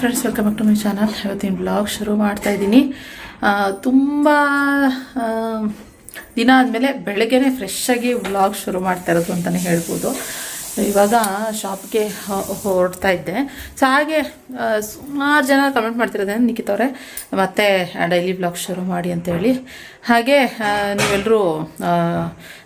Friends welcome back to my channel ಇವತ್ತಿನ blog ಶುರು ಮಾಡ್ತಾ ಇದ್ದೀನಿ. ತುಂಬ ದಿನ ಆದಮೇಲೆ ಬೆಳಗ್ಗೆನೇ ಫ್ರೆಶ್ ಆಗಿ ಬ್ಲಾಗ್ ಶುರು ಮಾಡ್ತಾ ಇರೋದು ಅಂತಲೇ ಹೇಳ್ಬೋದು. ಇವಾಗ ಶಾಪ್ಗೆ ಹೊರಡ್ತಾ ಇದ್ದೆ. ಸೊ ಹಾಗೆ ಸುಮಾರು ಜನ ಕಮೆಂಟ್ ಮಾಡ್ತಿರೋದೇ ನಿಖಿತವ್ರೆ ಮತ್ತೆ ಡೈಲಿ ಬ್ಲಾಗ್ ಶುರು ಮಾಡಿ ಅಂತೇಳಿ ಹಾಗೆ ನೀವೆಲ್ಲರೂ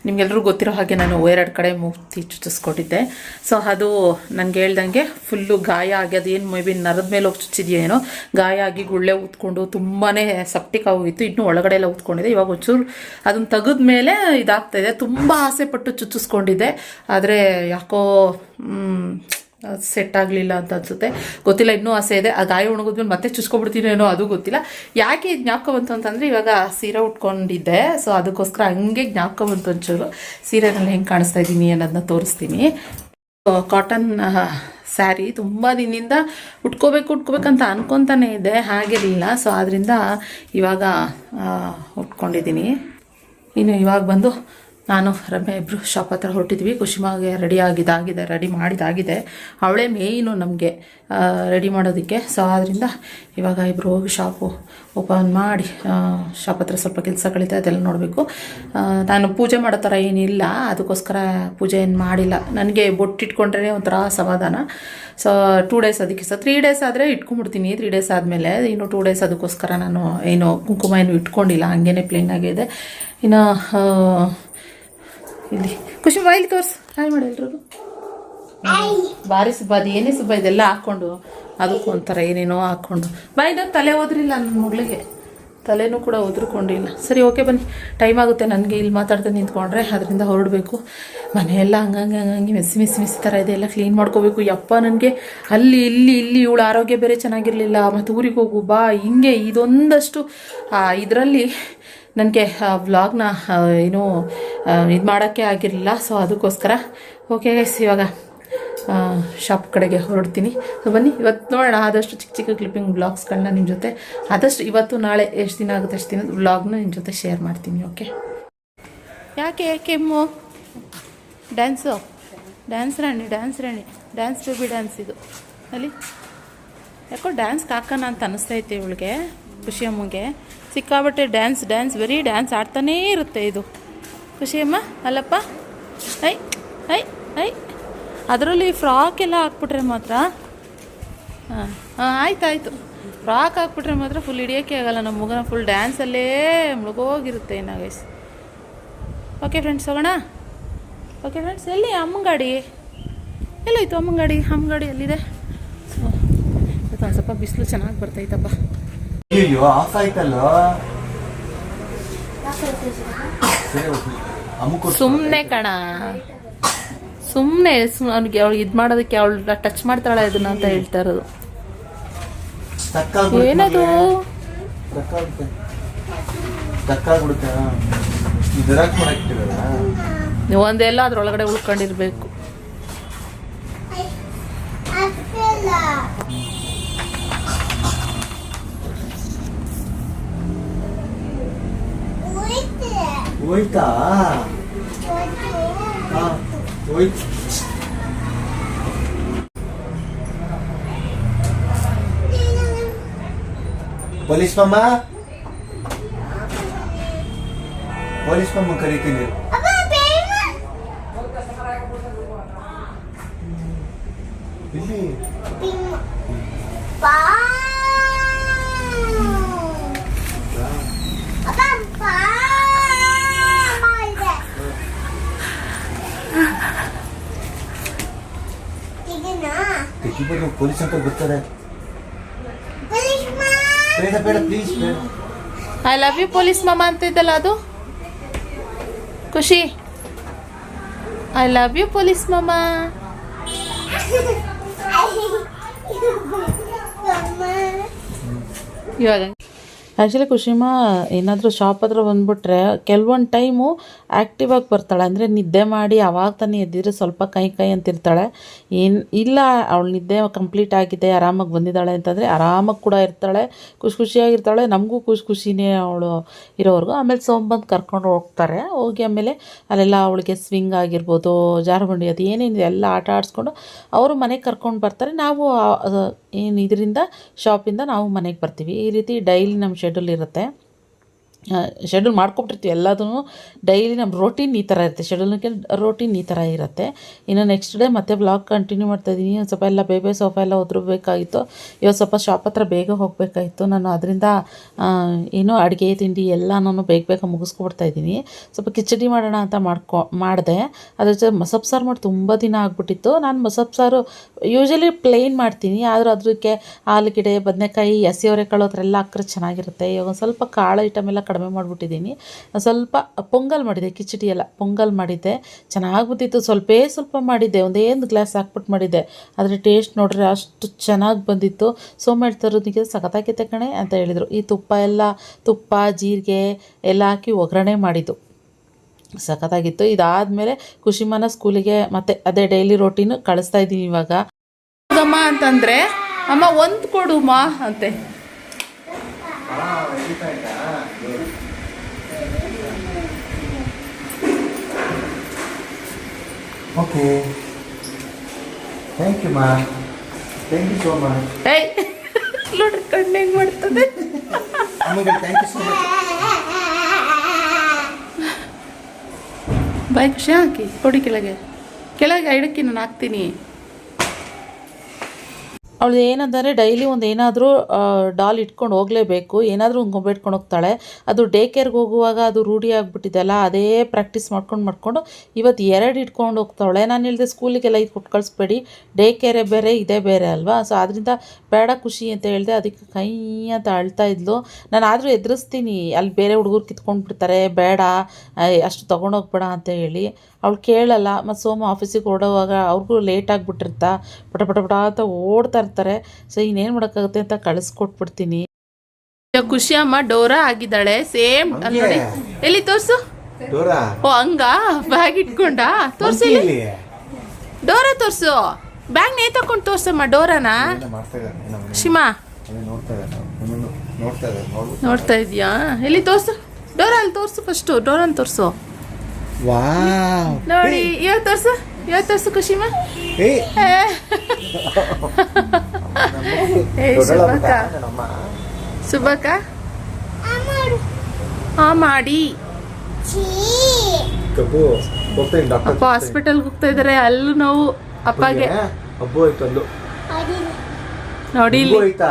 ನಿಮಗೆಲ್ಲರೂ ಗೊತ್ತಿರೋ ಹಾಗೆ ನಾನು ಎರಡು ಕಡೆ ಮೂರ್ತಿ ಚುಚ್ಚಿಸ್ಕೊಟ್ಟಿದ್ದೆ. ಸೊ ಅದು ನನಗೆ ಹೇಳ್ದಂಗೆ ಫುಲ್ಲು ಗಾಯ ಆಗಿ ಅದೇನು ಮೇ ಬಿ ನರದ ಮೇಲೆ ಹೋಗಿ ಚುಚ್ಚಿದೆಯೇನೋ ಗಾಯ ಆಗಿ ಗುಳ್ಳೆ ಊದ್ಕೊಂಡು ತುಂಬಾ ಸಪ್ಟಿಕ್ ಆಗೋಗಿತ್ತು ಇನ್ನೂ ಒಳಗಡೆ ಎಲ್ಲ ಊದ್ಕೊಂಡಿದೆ ಇವಾಗ ಒಂಚೂರು ಅದನ್ನು ತೆಗೆದ ಮೇಲೆ ಇದಾಗ್ತಾ ಇದೆ. ತುಂಬ ಆಸೆ ಪಟ್ಟು ಚುಚ್ಚಿಸ್ಕೊಂಡಿದ್ದೆ. ಆದರೆ ಯಾಕೋ ಸೆಟ್ ಆಗಲಿಲ್ಲ ಅಂತ ಅನ್ಸುತ್ತೆ. ಗೊತ್ತಿಲ್ಲ, ಇನ್ನೂ ಆಸೆ ಇದೆ. ಆ ಗಾಯ ಒಣಗಿದ್ಮೇಲೆ ಮತ್ತೆ ಚುಚ್ಕೊಬಿಡ್ತೀನೇನೋ ಅದು ಗೊತ್ತಿಲ್ಲ. ಯಾಕೆ ಜ್ಞಾಪಕ ಬಂತು ಅಂತಂದರೆ ಇವಾಗ ಸೀರೆ ಉಟ್ಕೊಂಡಿದ್ದೆ. ಸೊ ಅದಕ್ಕೋಸ್ಕರ ಹಂಗೆ ಜ್ಞಾಪಕ ಬಂತು ಒಂಚೂರು. ಸೀರೆನಲ್ಲಿ ಹೆಂಗೆ ಕಾಣಿಸ್ತಾ ಇದ್ದೀನಿ ಅನ್ನೋದನ್ನ ತೋರಿಸ್ತೀನಿ. ಕಾಟನ್ ಸ್ಯಾರಿ ತುಂಬ ದಿನದಿಂದ ಉಟ್ಕೋಬೇಕು, ಉಟ್ಕೋಬೇಕಂತ ಅನ್ಕೊತಾನೆ ಇದೆ. ಹಾಗಿರಲಿಲ್ಲ. ಸೊ ಆದ್ದರಿಂದ ಇವಾಗ ಉಟ್ಕೊಂಡಿದ್ದೀನಿ. ಇನ್ನು ಇವಾಗ ಬಂದು ನಾನು ರಮ್ಯ ಇಬ್ಬರು ಶಾಪ್ ಹತ್ರ ಹೊರಟಿದ್ವಿ. ಕುಶಿಮಾಗೆ ರೆಡಿ ಆಗಿದ್ದಾಗಿದೆ ರೆಡಿ ಮಾಡಿದಾಗಿದೆ ಅವಳೇ ಮೇಯ್ನು ನಮಗೆ ರೆಡಿ ಮಾಡೋದಕ್ಕೆ. ಸೊ ಆದ್ದರಿಂದ ಇವಾಗ ಇಬ್ಬರು ಹೋಗಿ ಶಾಪು ಓಪನ್ ಮಾಡಿ ಶಾಪ್ ಹತ್ರ ಸ್ವಲ್ಪ ಕೆಲಸಗಳಿದೆ, ಅದೆಲ್ಲ ನೋಡಬೇಕು. ನಾನು ಪೂಜೆ ಮಾಡೋ ಥರ ಏನಿಲ್ಲ. ಅದಕ್ಕೋಸ್ಕರ ಪೂಜೆ ಏನು ಮಾಡಿಲ್ಲ. ನನಗೆ ಬೊಟ್ಟಿಟ್ಕೊಂಡ್ರೆ ಒಂಥರ ಸಮಾಧಾನ. ಸೊ ಟೂ ಡೇಸ್ ಅದಕ್ಕೆ. ಸೊ ತ್ರೀ ಡೇಸ್ ಆದರೆ ಇಟ್ಕೊಂಡ್ಬಿಡ್ತೀನಿ. ತ್ರೀ ಡೇಸ್ ಆದಮೇಲೆ ಇನ್ನು ಟೂ ಡೇಸ್ ಅದಕ್ಕೋಸ್ಕರ ನಾನು ಏನು ಕುಂಕುಮ ಏನು ಇಟ್ಕೊಂಡಿಲ್ಲ. ಹಂಗೇನೆ ಪ್ಲೇನ್ ಆಗಿದೆ. ಇನ್ನು ಇಲ್ಲಿ. ಖುಷಿ ಬಾಯಿಲಿ ತೋರ್ಸು. ಹಾಯ್ ಮಾಡಿ ಎಲ್ರಿಗೂ ಭಾರಿ ಸುಬ್ಬ, ಅದು ಏನೇ ಸುಬ್ಬ, ಇದೆಲ್ಲ ಹಾಕ್ಕೊಂಡು, ಅದಕ್ಕೂ ಒಂಥರ ಏನೇನೋ ಹಾಕ್ಕೊಂಡು. ಬಾಯಿನ ತಲೆ ಓದ್ರಿಲ್ಲ ನನ್ನ ಮಗಳಿಗೆ. ತಲೆನೂ ಕೂಡ ಉದ್ರಕೊಂಡಿಲ್ಲ. ಸರಿ, ಓಕೆ, ಬನ್ನಿ. ಟೈಮ್ ಆಗುತ್ತೆ, ನನಗೆ ಇಲ್ಲಿ ಮಾತಾಡ್ತಾ ನಿಂತ್ಕೊಂಡ್ರೆ, ಅದರಿಂದ ಹೊರಡಬೇಕು. ಮನೆಯೆಲ್ಲ ಹಂಗಂಗೆ ಹಂಗಂಗೆ ಮೆಸ್ಸಿ ಮೆಸ್ಸಿ ಮೆಸ್ಸಿ ಥರ ಇದೆ. ಎಲ್ಲ ಕ್ಲೀನ್ ಮಾಡ್ಕೋಬೇಕು. ಯಪ್ಪ, ನನಗೆ ಅಲ್ಲಿ, ಇಲ್ಲಿ ಇಲ್ಲಿ ಇವಳು ಆರೋಗ್ಯ ಬೇರೆ ಚೆನ್ನಾಗಿರಲಿಲ್ಲ. ಮತ್ತು ಊರಿಗೆ ಹೋಗು, ಬಾ, ಹಿಂಗೆ ಇದೊಂದಷ್ಟು ಇದರಲ್ಲಿ ನನಗೆ ವ್ಲಾಗ್ನ ಏನು ಇದು ಮಾಡೋಕ್ಕೆ ಆಗಿರಲಿಲ್ಲ. ಸೊ ಅದಕ್ಕೋಸ್ಕರ ಓಕೆ ಗೈಸ್ ಇವಾಗ ಶಾಪ್ ಕಡೆಗೆ ಹೊರಡ್ತೀನಿ. ಸೊ ಬನ್ನಿ ಇವತ್ತು ನೋಡೋಣ. ಆದಷ್ಟು ಚಿಕ್ಕ ಚಿಕ್ಕ ಕ್ಲಿಪ್ಪಿಂಗ್ ಬ್ಲಾಗ್ಸ್ಗಳನ್ನ ನಿಮ್ಮ ಜೊತೆ. ಆದಷ್ಟು ಇವತ್ತು, ನಾಳೆ ಎಷ್ಟು ದಿನ ಆಗುತ್ತೆ ಅಷ್ಟು ದಿನ ವ್ಲಾಗ್ನ ನಿಮ್ಮ ಜೊತೆ ಶೇರ್ ಮಾಡ್ತೀನಿ ಓಕೆ ಯಾಕೆ, ಕೆಮ್ಮು? ಡ್ಯಾನ್ಸು ಡ್ಯಾನ್ಸ್ ರಾಣಿ ಡ್ಯಾನ್ಸ್ ರಾಣಿ. ಡ್ಯಾನ್ಸ್ ಬೇಬಿ ಡ್ಯಾನ್ಸ್ ಇದು. ಅಲ್ಲಿ? ಯಾಕೋ ಡ್ಯಾನ್ಸ್ ಹಾಕೋಣ ಅಂತ ಅನಿಸ್ತೈತೆ ಇವಳಿಗೆ, ಖುಷಿ ಅಮ್ಮಗೆ. ಸಿಕ್ಕಾಬಟ್ಟೆ ಡ್ಯಾನ್ಸ್ ಡ್ಯಾನ್ಸ್ ಬರೀ ಡ್ಯಾನ್ಸ್ ಆಡ್ತಾನೇ ಇರುತ್ತೆ ಇದು. ಖುಷಿಯಮ್ಮ ಅಲ್ಲಪ್ಪ? ಐ ಐ ಐ. ಅದರಲ್ಲಿ ಫ್ರಾಕ್ ಎಲ್ಲ ಹಾಕ್ಬಿಟ್ರೆ ಮಾತ್ರ, ಹಾಂ ಹಾಂ, ಆಯ್ತು, ಆಯಿತು. ಫ್ರಾಕ್ ಹಾಕ್ಬಿಟ್ರೆ ಮಾತ್ರ ಫುಲ್ ಹಿಡಿಯೋಕ್ಕೆ ಆಗಲ್ಲ. ನಮ್ಮ ಮಗನ ಫುಲ್ ಡ್ಯಾನ್ಸಲ್ಲೇ ಮುಳುಗೋಗಿರುತ್ತೆ ಗೈಸ್ ಓಕೆ ಫ್ರೆಂಡ್ಸ್ ಹೋಗೋಣ? ಓಕೆ ಫ್ರೆಂಡ್ಸ್ ಎಲ್ಲಿ? ಅಮ್ಮನ ಗಾಡಿ ಎಲ್ಲೋಯ್ತು ಅಮ್ಮಂಗಾಡಿ? ಗಾಡಿ ಅಮ್ಮನ ಗಾಡಿ ಎಲ್ಲಿದೆ? ಸೊ, ಇವತ್ತು ಸ್ವಲ್ಪ ಬಿಸಿಲು ಚೆನ್ನಾಗಿ ಬರ್ತೈತಪ್ಪ ಅಯ್ಯೋ ಆಫ್ ಆಯ್ತಲ್ಲ ಸುಮ್ಮನೆ ಕಣ. ಸುಮ್ಮನೆ ಅವ್ನಿಗೆ ಅವ್ಳಿಗೆ ಇದು ಮಾಡೋದಕ್ಕೆ ಅವಳು ಟಚ್ ಮಾಡ್ತಾಳೆ ಇದನ್ನ ಅಂತ ಹೇಳ್ತಾ ಇರೋದು. ಏನದು? ಒಂದೆಲ್ಲ ಅದ್ರೊಳಗಡೆ ಆಗುತ್ತೆ. Stuck ಆಗ್ಬಿಡುತ್ತೆ ಈ ಜೆರಾಕ್ಸ್ ಮಾಡಕ್ಕಿರಲ್ಲ ನೀವು ಒಂದೆಲ್ಲ ಅದ್ರೊಳಗಡೆ ಉಳ್ಕೊಂಡಿರ್ಬೇಕು ಹೋಯ್ತಾ ಹಾ ಹೋಯ್ತು ಪೊಲೀಸ್ ಮಮ್ಮ ಪೊಲೀಸ್ ಅಂತ ಬರ್ತಾರೆ. ಬೇಡ ಬೇಡ ಪ್ಲೀಸ್ ಬೇಡ. ಐ ಲವ್ ಯು ಪೊಲೀಸ್ ಮಾಮ ಅಂತ ಇದ್ದಲ್ಲ ಅದು? ಖುಷಿ. ಐ ಲವ್ ಯು ಪೊಲೀಸ್ ಮಾಮ. ಇವಾಗ ಆ್ಯಕ್ಚುಲಿ ಖುಷಿಮಾ ಏನಾದರೂ ಶಾಪ್ ಹತ್ರ ಬಂದುಬಿಟ್ರೆ ಕೆಲವೊಂದು ಟೈಮು ಆ್ಯಕ್ಟಿವ್ ಆಗಿ ಬರ್ತಾಳೆ. ಅಂದರೆ ನಿದ್ದೆ ಮಾಡಿ ಅವಾಗ ತಾನೇ ಎದ್ದಿದ್ರೆ ಸ್ವಲ್ಪ ಕೈ ಕೈ ಅಂತಿರ್ತಾಳೆ ಏನು, ಇಲ್ಲ, ಅವಳು ನಿದ್ದೆ ಕಂಪ್ಲೀಟ್ ಆಗಿದೆ, ಆರಾಮಾಗಿ ಬಂದಿದ್ದಾಳೆ ಅಂತಂದರೆ ಆರಾಮಾಗಿ ಕೂಡ ಇರ್ತಾಳೆ. ಖುಷಿ ಖುಷಿಯಾಗಿರ್ತಾಳೆ. ನಮಗೂ ಖುಷಿ ಖುಷಿನೇ ಅವಳು ಇರೋವರೆಗೂ. ಆಮೇಲೆ ಸೋಂಬಂದು ಕರ್ಕೊಂಡು ಹೋಗ್ತಾರೆ. ಹೋಗಿ ಆಮೇಲೆ ಅಲ್ಲೆಲ್ಲ ಅವಳಿಗೆ ಸ್ವಿಂಗ್ ಆಗಿರ್ಬೋದು, ಜಾರುಬಂಡಿ ಅದು ಏನೇನಿದೆ ಎಲ್ಲ ಆಟ ಆಡಿಸ್ಕೊಂಡು ಅವರು ಮನೆಗೆ ಕರ್ಕೊಂಡು ಬರ್ತಾರೆ. ನಾವು ಏನು, ಇದರಿಂದ ಶಾಪಿಂದ ನಾವು ಮನೆಗೆ ಬರ್ತೀವಿ. ಈ ರೀತಿ ಡೈಲಿ ನಮ್ಮ ಶೆಡ್ಯೂಲ್ ಇರುತ್ತೆ. ಶೆಡ್ಯೂಲ್ ಮಾಡ್ಕೊಬಿಟ್ಟಿರ್ತೀವಿ ಎಲ್ಲದೂ ಡೈಲಿ ನಮ್ಮ ರೋಟೀನ್ ಈ ಥರ ಇರುತ್ತೆ. ಶೆಡ್ಯೂಲ್ಗೆ ರೋಟೀನ್ ಈ ಥರ ಇರುತ್ತೆ. ಇನ್ನು ನೆಕ್ಸ್ಟ್ ಡೇ ಮತ್ತೆ ಬ್ಲಾಗ್ ಕಂಟಿನ್ಯೂ ಮಾಡ್ತಾಯಿದ್ದೀನಿ ಒಂದು ಸ್ವಲ್ಪ ಎಲ್ಲ ಬೇಬೆ ಸೋಫಾ ಎಲ್ಲ ಉದ್ರಬೇಕಾಗಿತ್ತು. ಇವತ್ತು ಸ್ವಲ್ಪ ಶಾಪ್ ಹತ್ರ ಬೇಗ ಹೋಗಬೇಕಾಗಿತ್ತು. ನಾನು ಅದರಿಂದ ಏನೋ ಅಡುಗೆ, ತಿಂಡಿ ಎಲ್ಲ ನಾನು ಬೇಗ ಬೇಗ ಮುಗಿಸ್ಕೊಬಿಡ್ತಾ ಇದ್ದೀನಿ ಸ್ವಲ್ಪ ಕಿಚಡಿ ಮಾಡೋಣ ಅಂತ ಮಾಡ್ಕೊ, ಮಾಡಿದೆ. ಅದ್ರ ಜೊತೆ ಮಸಬ್ ಸಾರು ಮಾಡಿ ತುಂಬ ದಿನ ಆಗ್ಬಿಟ್ಟಿತ್ತು. ನಾನು ಮಸಬ್ ಸಾರು ಯೂಶಲಿ ಪ್ಲೇನ್ ಮಾಡ್ತೀನಿ. ಆದರೂ ಅದಕ್ಕೆ ಆಲೂಗೆಡ್ಡೆ, ಬದನೆಕಾಯಿ ಹಸಿ ಅವರೆಕಾಳು ಆ ಎಲ್ಲ ಚೆನ್ನಾಗಿರುತ್ತೆ. ಇವಾಗ ಸ್ವಲ್ಪ ಕಾಳು ಐಟಮ್ ಎಲ್ಲ ಕಡಿಮೆ ಮಾಡಿಬಿಟ್ಟಿದ್ದೀನಿ. ಸ್ವಲ್ಪ ಪೊಂಗಲ್ ಮಾಡಿದೆ ಕಿಚಡಿ ಎಲ್ಲ ಪೊಂಗಲ್ ಮಾಡಿದ್ದೆ ಚೆನ್ನಾಗಿ ಬಂದಿತ್ತು ಸ್ವಲ್ಪೇ ಸ್ವಲ್ಪ ಮಾಡಿದ್ದೆ ಒಂದೇ ಒಂದು ಗ್ಲಾಸ್ ಹಾಕ್ಬಿಟ್ಟು ಮಾಡಿದ್ದೆ ಆದರೆ ಟೇಸ್ಟ್ ನೋಡಿದ್ರೆ ಅಷ್ಟು ಚೆನ್ನಾಗಿ ಬಂದಿತ್ತು. ಸೋಮೇಳ್ ತರೋದಕ್ಕೆ ಸಖತ್ತಾಗಿತ್ತೆ ಕಣೆ ಅಂತ ಹೇಳಿದರು. ಈ ತುಪ್ಪ ಎಲ್ಲ, ತುಪ್ಪ, ಜೀರಿಗೆ ಎಲ್ಲ ಹಾಕಿ ಒಗ್ಗರಣೆ ಮಾಡಿದ್ದು. ಸಖತ್ತಾಗಿತ್ತು. ಇದಾದಮೇಲೆ ಖುಷಿಮನ ಸ್ಕೂಲಿಗೆ ಮತ್ತೆ ಅದೇ ಡೈಲಿ ರೊಟೀನು ಕಳಿಸ್ತಾ ಇದ್ದೀನಿ ಇವಾಗ. ಅಮ್ಮ ಅಂತಂದರೆ, ಅಮ್ಮ ಒಂದು ಕೊಡು ಮಾ ಅಂತೆ. ಓಕೆ ಥ್ಯಾಂಕ್ ಯು ಮಾ thank you so much Hey. ನೋಡ್ರಿ ಕಣ್ಣು ಹೆಂಗೆ ಮಾಡ್ತದೆ. ಅಮ್ಮಗೆ thank you so much bye ಖುಷಿ ಹಾಕಿ ಕೊಡಿ ಕೆಳಗೆ. ಕೆಳಗೆ ಐಡಕ್ಕಿ ನಾನು ಹಾಕ್ತೀನಿ ಅವಳು ಏನಂದರೆ ಡೈಲಿ ಒಂದು ಏನಾದರೂ ಡಾಲ್ ಇಟ್ಕೊಂಡು ಹೋಗಲೇಬೇಕು. ಏನಾದರೂ ಒಂದು ಗೊಂಬೆ ಇಟ್ಕೊಂಡು ಹೋಗ್ತಾಳೆ. ಅದು ಡೇ ಕೇರ್ಗೆ ಹೋಗುವಾಗ ಅದು ರೂಢಿ ಆಗಿಬಿಟ್ಟಿದೆಲ್ಲ, ಅದೇ ಪ್ರಾಕ್ಟೀಸ್ ಮಾಡ್ಕೊಂಡು ಮಾಡ್ಕೊಂಡು ಇವತ್ತು ಎರಡು ಇಟ್ಕೊಂಡು ಹೋಗ್ತಾಳೆ ನಾನು ಹೇಳಿದೆ ಸ್ಕೂಲಿಗೆಲ್ಲ ಇದು ಕೊಟ್ಟು ಕಳಿಸ್ಬೇಡಿ. ಡೇ ಕೇರೇ ಬೇರೆ, ಇದೇ ಬೇರೆ ಅಲ್ವಾ? ಸೊ ಅದರಿಂದ ಬೇಡ ಖುಷಿ ಅಂತ ಹೇಳಿದೆ ಅದಕ್ಕೆ ಕೈ ಅಂತ ಅಳ್ತಾ ಇದ್ಲು. ನಾನು ಆದರೂ ಎದುರಿಸ್ತೀನಿ. ಅಲ್ಲಿ ಬೇರೆ ಹುಡುಗರು ಕಿತ್ಕೊಂಡು ಬಿಡ್ತಾರೆ. ಬೇಡ. ಅಷ್ಟು ತೊಗೊಂಡೋಗ್ಬೇಡ ಅಂತ ಹೇಳಿ. ಅವಳು ಕೇಳಲ್ಲ ಮತ್ತು ಸೋಮ ಆಫೀಸಿಗೆ ಓಡೋವಾಗ ಅವ್ರಿಗೂ ಲೇಟ್ ಆಗಿಬಿಟ್ಟಿರ್ತಾ ಪಟ ಪಟ ಪಟ ಅಂತ ಓಡ್ತಾ ಇರ್ತಾರೆ. ಸೊ ಇನ್ನೇನು ಮಾಡೋಕ್ಕಾಗುತ್ತೆ ಅಂತ ಕಳಿಸ್ಕೊಟ್ಬಿಡ್ತೀನಿ. ಖುಷಿ ಅಮ್ಮ ಡೋರಾ ಆಗಿದ್ದಾಳೆ ಸೇಮ್ ನೋಡಿ. ಎಲ್ಲಿ ತೋರ್ಸು? ಡೋರಾ? ಓ ಹಂಗ? ಬ್ಯಾಗ್ ಇಟ್ಕೊಂಡ? ತೋರ್ಸಿ ಡೋರಾ ತೋರ್ಸು. ಬ್ಯಾಗ್ ನೇತಕೊಂಡು ತೋರ್ಸಮ್ಮ ಡೋರಾನ. ಶಿಮಾ. ನೋಡ್ತಾ ಇದೀಯಾ ಎಲ್ಲಿ ತೋರ್ಸು? ಡೋರಾ ಅಲ್ಲಿ ತೋರ್ಸು ಫಸ್ಟು ಡೋರಾನ್ ತೋರ್ಸು. ವಾವ್. ನೋಡಿ ಇವಾಗ ತೋರ್ಸು ಇವಾಗ ತೋರ್ಸು ಖುಷಿಮಾ ಏ. ಶುಭಕ್ಕ ನಮ್ಮ ಶುಭಕ್ಕ ಹಾ ಮಾಡಿ. ಅಪ್ಪ ಹಾಸ್ಪಿಟಲ್ಗೆ ಹೋಗ್ತಾ ಇದಾರೆ ಅಲ್ಲೂ ನೋವು ಅಪ್ಪಗೆ. ಹಬ್ಬು ಆಯ್ತು ಅಲ್ಲು. ನೋಡಿ ಇಲ್ಲಿ. ಆಯ್ತಾ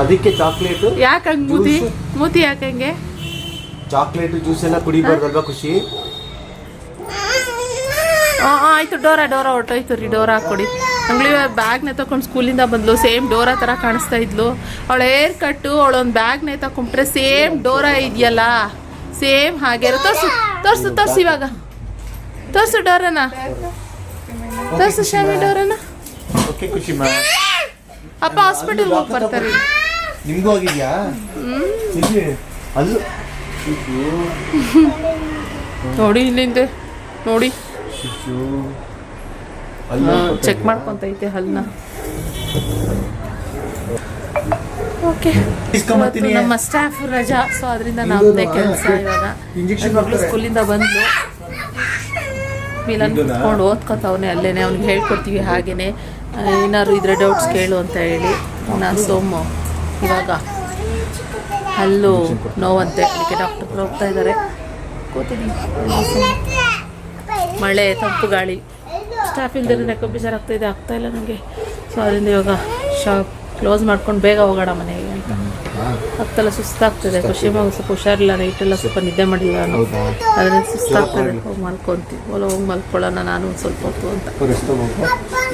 ಅದಕ್ಕೆ ಚಾಕ್ಲೇಟ್ ಯಾಕೆ ಹಂಗ್ ಮೂತಿ? ಯಾಕೆ ಮೂತಿ ಯಾಕಂಗೆ ಚಾಕ್ಲೇಟ್ ಜ್ಯೂಸ್ ಎಲ್ಲ ಕುಡಿಬಾರ್ದಲ್ವಾ ಖುಷಿ? ಆ, ಆ, ಆಯ್ತು ಡೋರಾ ಡೋರ ಹೊರ್ಟೋಯ್ತು ರೀ ಡೋರಾ ಹಾಕೊಡಿ ಅಂಗ್ಳಿ ಬ್ಯಾಗ್ನ ತಕೊಂಡು ಸ್ಕೂಲಿಂದ ಬಂದ್ಲು ಸೇಮ್ ಡೋರಾ ಥರ ಕಾಣಿಸ್ತಾ ಇದ್ಲು. ಅವಳ ಏರ್ ಕಟ್ಟು ಅವಳೊಂದು ಬ್ಯಾಗ್ನ ತಕೊಂಡ್ರೆ ಸೇಮ್ ಡೋರಾ ಇದೆಯಲ್ಲ? ಸೇಮ್ ಹಾಗೆ ತೋರ್ಸು ತೋರ್ಸು ತೋರ್ಸು ಇವಾಗ. ತೋರ್ಸು ಡೋರನ. ತೋರ್ಸು ಶಾಮಿ ಡೋರನ. ಓಕೆ ಖುಷಿ ಮಾ ಅಪ್ಪ ಹಾಸ್ಪಿಟಲ್ಗೆ ಹೋಗಿ ಬರ್ತಾರೆ. ನಿಮ್ಗೂ ಆಗಿದ್ಯಾ? ಇಲ್ಲಿ ಅಲ್ಲು. ಶಿಶು ನೋಡಿ ಇಲ್ಲಿಂದ ನೋಡಿ. ಚೆಕ್ ಮಾಡ್ಕೊಂತೈತೆ ಹಲ್ನ. ಓಕೆ. ನಮ್ಮ ಸ್ಟಾಫ್ ರಜಾ ಸೊ ಅದರಿಂದ ನಮ್ಮದೇ ಕೆಲಸ ಇವಾಗ. ಸ್ಕೂಲಿಂದ ಬಂದು ಮಿಲನ್? ಕುತ್ಕೊಂಡು ಓದ್ಕೊತಾವನೆ ಅಲ್ಲೇ ಅವ್ನಿಗೆ ಹೇಳ್ಕೊಡ್ತೀವಿ ಹಾಗೇನೆ. ಏನಾದ್ರು ಇದ್ರೆ ಡೌಟ್ಸ್ ಕೇಳು ಅಂತ ಹೇಳಿ. ನಾನು ಸೋಮು. ಇವಾಗ ಹಲ್ಲು ನೋವಂತೆ ಅದಕ್ಕೆ ಡಾಕ್ಟರ್ ಹೋಗ್ತಾ ಇದ್ದಾರೆ. ಮಳೆ, ತಂಪು ಗಾಳಿ. ಸ್ಟಾಫ್ ಇಲ್ದಿರೋ ನೆಕ್ಕ ಬೇಜಾರಾಗ್ತಾಯಿದೆ ಆಗ್ತಾಯಿಲ್ಲ ನನಗೆ ಸೊ ಅದರಿಂದ ಇವಾಗ ಶಾಪ್ ಕ್ಲೋಸ್ ಮಾಡ್ಕೊಂಡು ಬೇಗ ಹೋಗೋಣ ಮನೆಗೆ. ಆಗ್ತಲ್ಲ ಸುಸ್ತಾಗ್ತದೆ. ಖುಷಿ ಮಗು ಸ್ವಲ್ಪ ಹುಷಾರಿಲ್ಲ ನೈಟೆಲ್ಲ ಸ್ವಲ್ಪ ನಿದ್ದೆ ಮಾಡಿಲ್ಲ ನಾನು. ಅದರಿಂದ ಸುಸ್ತಾಗ್ತದೆ. ಹೋಗಿ ಮಲ್ಕೊಂತೀವಿ ಹೊಲ ಹೋಗಿ ಮಲ್ಕೊಳ್ಳೋಣ ನಾನು ಒಂದು ಸ್ವಲ್ಪ ಹೊತ್ತು ಅಂತ.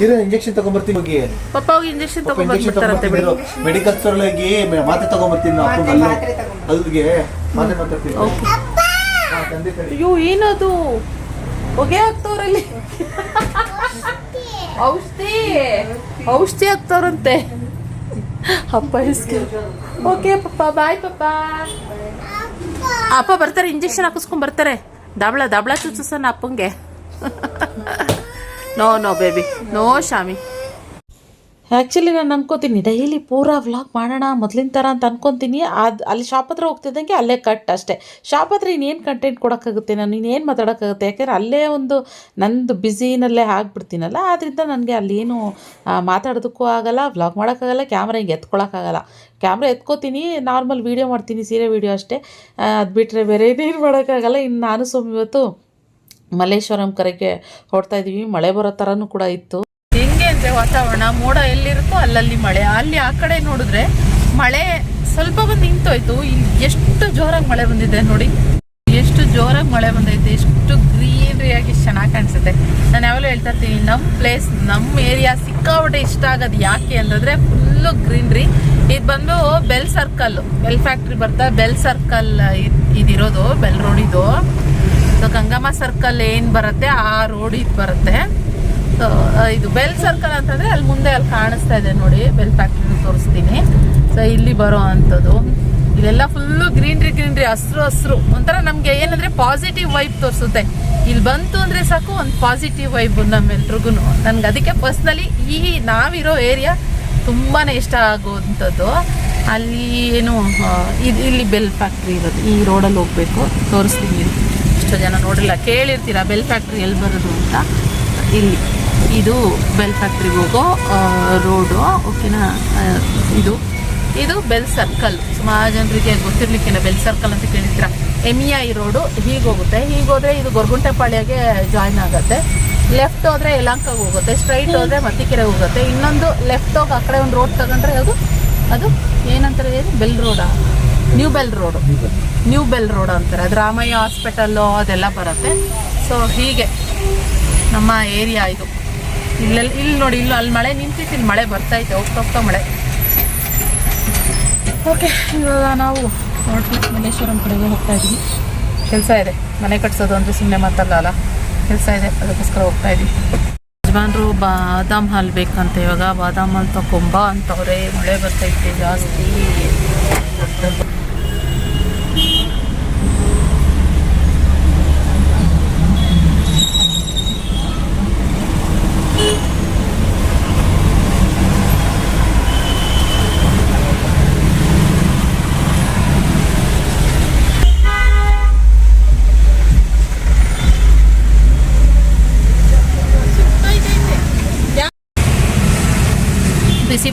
ಇರೋ ಇಂಜೆಕ್ಷನ್ ತಗೊಂಬರ್ತೀನಿ ಹೋಗಿ. ಪಪ್ಪ ಹೋಗಿ ಇಂಜೆಕ್ಷನ್ ಇಂಜೆಕ್ಷನ್ ತಗೊಂಡ್ಬಂದ್ಬಿಡ್ತಾರಂತೆ ತಗೊಂಬರ್ತೀನಿ ಮೆಡಿಕಲ್ ಸ್ಟೋರ್ ಹೋಗಿ ಮಾತ್ರೆ ತಗೊಂಬರ್ತೀನಿ ನಾವು ಅಲ್ಲು. ಅಲ್ಲಿಗೆ ಮಾತ್ರೆ ಮಾತಾಡ್ತೀನಿ. ಅಯ್ಯೋ ಏನದು? ಹೊಗೆ ಹಾಕ್ತವ್ರಲ್ಲಿ. ಔಷಧಿ. ಔಷಧಿ ಹಾಕ್ತವ್ರಂತೆ. ಅಪ್ಪ ಇಸ್ಕೆ ಓಕೆ ಪಪ್ಪ ಬಾಯ್ ಪಪ್ಪ ಅಪ್ಪ ಬರ್ತಾರೆ ಇಂಜೆಕ್ಷನ್ ಹಾಕಿಸ್ಕೊಂಡ್ ಬರ್ತಾರೆ ದಾಬಳ ದಾಬಳ ಚುಚ್ಚುಸನ ಅಪ್ಪಂಗೆ ನೋ ನೋ ಬೇಬಿ ನೋ ಶಾಮಿ ಆ್ಯಕ್ಚುಲಿ ನಾನು ಅನ್ಕೋತೀನಿ ಡೈಲಿ ಪೂರಾ ವ್ಲಾಗ್ ಮಾಡೋಣ, ಮೊದಲಿನ ಥರ ಅಂತ ಅನ್ಕೊತೀನಿ. ಅದು ಅಲ್ಲಿ ಶಾಪ್ ಹತ್ರ ಹೋಗ್ತಿದ್ದಂಗೆ ಅಲ್ಲೇ ಕಟ್ ಅಷ್ಟೇ. ಶಾಪ್ ಹತ್ರ ಇನ್ನೇನು ಕಂಟೆಂಟ್ ಕೊಡೋಕ್ಕಾಗುತ್ತೆ? ನಾನು ಇನ್ನೇನು ಮಾತಾಡೋಕ್ಕಾಗುತ್ತೆ? ಯಾಕೆಂದರೆ ಅಲ್ಲೇ ಒಂದು ನಂದು ಬ್ಯುಸಿನಲ್ಲೇ ಆಗಿಬಿಡ್ತೀನಲ್ಲ ಆದ್ದರಿಂದ ನನಗೆ ಅಲ್ಲೇನು ಮಾತಾಡೋದಕ್ಕೂ ಆಗಲ್ಲ ವ್ಲಾಗ್ ಮಾಡೋಕ್ಕಾಗಲ್ಲ ಕ್ಯಾಮ್ರ ಹಿಂಗೆ ಎತ್ಕೊಳ್ಳೋಕ್ಕಾಗಲ್ಲ ಕ್ಯಾಮ್ರ ಎತ್ಕೋತೀನಿ ನಾರ್ಮಲ್ ವೀಡಿಯೋ ಮಾಡ್ತೀನಿ, ಸೀರೆ ವೀಡಿಯೋ ಅಷ್ಟೇ. ಅದು ಬಿಟ್ಟರೆ ಬೇರೆ ಏನೇನು ಮಾಡೋಕ್ಕಾಗಲ್ಲ. ಇನ್ನು ನಾನು ಸುಮ್ಮ ಇವತ್ತು ಮಲ್ಲೇಶ್ವರಂ ಕರೆಗೆ ಹೊಡ್ತಾ ಇದ್ದೀವಿ. ಮಳೆ ಬರೋ ಥರನೂ ಕೂಡ ಇತ್ತು. ಅಂದ್ರೆ ವಾತಾವರಣ. ಮೋಡ ಎಲ್ಲಿರುತ್ತೋ ಅಲ್ಲಲ್ಲಿ ಮಳೆ. ಅಲ್ಲಿ ಆ ಕಡೆ ನೋಡಿದ್ರೆ ಮಳೆ ಸ್ವಲ್ಪ ಬಂದು ನಿಂತೋಯ್ತು. ಇಲ್ಲಿ ಎಷ್ಟು ಜೋರಾಗಿ ಮಳೆ ಬಂದಿದೆ ನೋಡಿ. ಎಷ್ಟು ಜೋರಾಗಿ ಮಳೆ ಬಂದೈತೆ. ಎಷ್ಟು ಗ್ರೀನ್ರಿ ಆಗಿ ಚೆನ್ನಾಗಿ ಕಾಣಿಸುತ್ತೆ. ನಾನು ಯಾವಾಗಲೂ ಹೇಳ್ತಾ ಇರ್ತೀನಿ ನಮ್ಮ ಪ್ಲೇಸ್ ನಮ್ಮ ಏರಿಯಾ ಸಿಕ್ಕಾಪಟ್ಟೆ ಇಷ್ಟ ಆಗೋದು ಯಾಕೆ ಅಂತಂದರೆ ಫುಲ್ಲು ಗ್ರೀನ್ರಿ. ಇದು ಬಂದು ಬೆಲ್ ಸರ್ಕಲ್ ಬೆಲ್ ಫ್ಯಾಕ್ಟ್ರಿ ಬರ್ತಾ ಬೆಲ್ ಸರ್ಕಲ್ ಇದಿರೋದು ಬೆಲ್ ರೋಡಿದು ಸೊ ಗಂಗಮ್ಮ ಸರ್ಕಲ್ ಏನು ಬರುತ್ತೆ? ಆ ರೋಡ್ ಇದು ಬರುತ್ತೆ. ಇದು ಬೆಲ್ ಸರ್ಕಲ್ ಅಂತಂದ್ರೆ ಅಲ್ಲಿ ಮುಂದೆ ಅಲ್ಲಿ ಕಾಣಿಸ್ತಾ ಇದೆ ನೋಡಿ ಬೆಲ್ ಫ್ಯಾಕ್ಟ್ರಿ ತೋರಿಸ್ತೀನಿ. ಸೊ ಇಲ್ಲಿ ಬರೋ ಅಂಥದ್ದು. ಇಲ್ಲೆಲ್ಲ ಫುಲ್ಲು ಗ್ರೀನ್ರಿ ಗ್ರೀನ್ರಿ ಹಸ್ರು ಹಸ್ರು. ಒಂಥರ ನಮಗೆ ಏನಂದ್ರೆ ಪಾಸಿಟಿವ್ ವೈಬ್ ತೋರಿಸುತ್ತೆ. ಇಲ್ಲಿ ಬಂತು ಅಂದ್ರೆ ಸಾಕು, ಒಂದು ಪಾಸಿಟಿವ್ ವೈಬ್ ನಮ್ಮೆಲ್ರಿಗೂ ನನ್ಗೆ ಅದಕ್ಕೆ ಪರ್ಸ್ನಲಿ ಈ ನಾವಿರೋ ಏರಿಯಾ ತುಂಬಾ ಇಷ್ಟ ಆಗುವಂಥದ್ದು. ಅಲ್ಲಿ ಏನು ಇದು, ಇಲ್ಲಿ ಬೆಲ್ ಫ್ಯಾಕ್ಟ್ರಿ ಇರೋದು. ಈ ರೋಡಲ್ಲಿ ಹೋಗ್ಬೇಕು. ತೋರಿಸ್ತೀನಿ. ಇಷ್ಟು ಜನ ನೋಡಿಲ್ಲ, ಕೇಳಿರ್ತೀರಾ ಬೆಲ್ ಫ್ಯಾಕ್ಟ್ರಿ ಎಲ್ಲಿ ಬರೋದು ಅಂತ? ಇಲ್ಲಿ. ಇದು ಬೆಲ್ ಫ್ಯಾಕ್ಟ್ರಿಗೆ ಹೋಗೋ ರೋಡು ಓಕೆನಾ? ಇದು. ಇದು ಬೆಲ್ ಸರ್ಕಲ್. ಸುಮಾರು ಜನರಿಗೆ ಗೊತ್ತಿರ್ಲಿಕ್ಕಿಲ್ಲ ಬೆಲ್ ಸರ್ಕಲ್ ಅಂತ ಕೇಳಿದ್ರ ಎಂ ಇ ಐ ರೋಡು ಹೀಗೆ ಹೋಗುತ್ತೆ. ಹೀಗೆ ಹೋದ್ರೆ ಇದು ಗೊರಗುಂಟೆಪಾಳ್ಯಗೆ ಜಾಯ್ನ್ ಆಗುತ್ತೆ. ಲೆಫ್ಟ್ ಹೋದ್ರೆ ಯಲಹಂಕಗೆ ಹೋಗುತ್ತೆ. ಸ್ಟ್ರೈಟ್ ಹೋದರೆ ಮತ್ತಿಕೆರೆ ಹೋಗುತ್ತೆ. ಇನ್ನೊಂದು ಲೆಫ್ಟ್ ಹೋಗಿ ಆ ಕಡೆ ಒಂದು ರೋಡ್ ತಗೊಂಡ್ರೆ ಅದು ಅದು ಏನಂತಾರೆ ಏನು BEL ರೋಡಾ? New BEL road new BEL road ಅಂತಾರೆ. ಅದು ರಾಮಯ್ಯ ಹಾಸ್ಪಿಟಲ್ಲು ಅದೆಲ್ಲ ಬರುತ್ತೆ. ಸೊ ಹೀಗೆ. ನಮ್ಮ ಏರಿಯಾ ಇದು. ಇಲ್ಲೆಲ್ಲ ಇಲ್ಲಿ ನೋಡಿ, ಇಲ್ಲಿ ಅಲ್ಲಿ ಮಳೆ ನಿಂತಿತ್ತು, ಇಲ್ಲಿ ಮಳೆ ಬರ್ತಾ ಹೋಗ್ತಾ ಹೋಗ್ತಾ ಮಳೆ. ಓಕೆ, ಇವಾಗ ನಾವು ಹೊರಟು ಮಲ್ಲೇಶ್ವರಂ ಕಡೆಗೆ ಹೋಗ್ತಾ ಇದ್ದೀವಿ. ಕೆಲಸ ಇದೆ. ಮನೆ ಕಟ್ಸೋದು ಅಂದರೆ ಸುಮ್ಮನೆ ಮಾತಲ್ಲ ಅಲ್ಲ? ಕೆಲಸ ಇದೆ, ಅದಕ್ಕೋಸ್ಕರ ಹೋಗ್ತಾ ಇದ್ದೀವಿ. ಯಜಮಾನ್ರು ಬಾದಾಮ್ ಹಾಲು ಬೇಕಂತ ಇವಾಗ, ಬಾದಾಮ್ ಹಾಲು ತಗೊಂಬ ಅಂತವ್ರೆ. ಮಳೆ ಬರ್ತೈತೆ ಜಾಸ್ತಿ.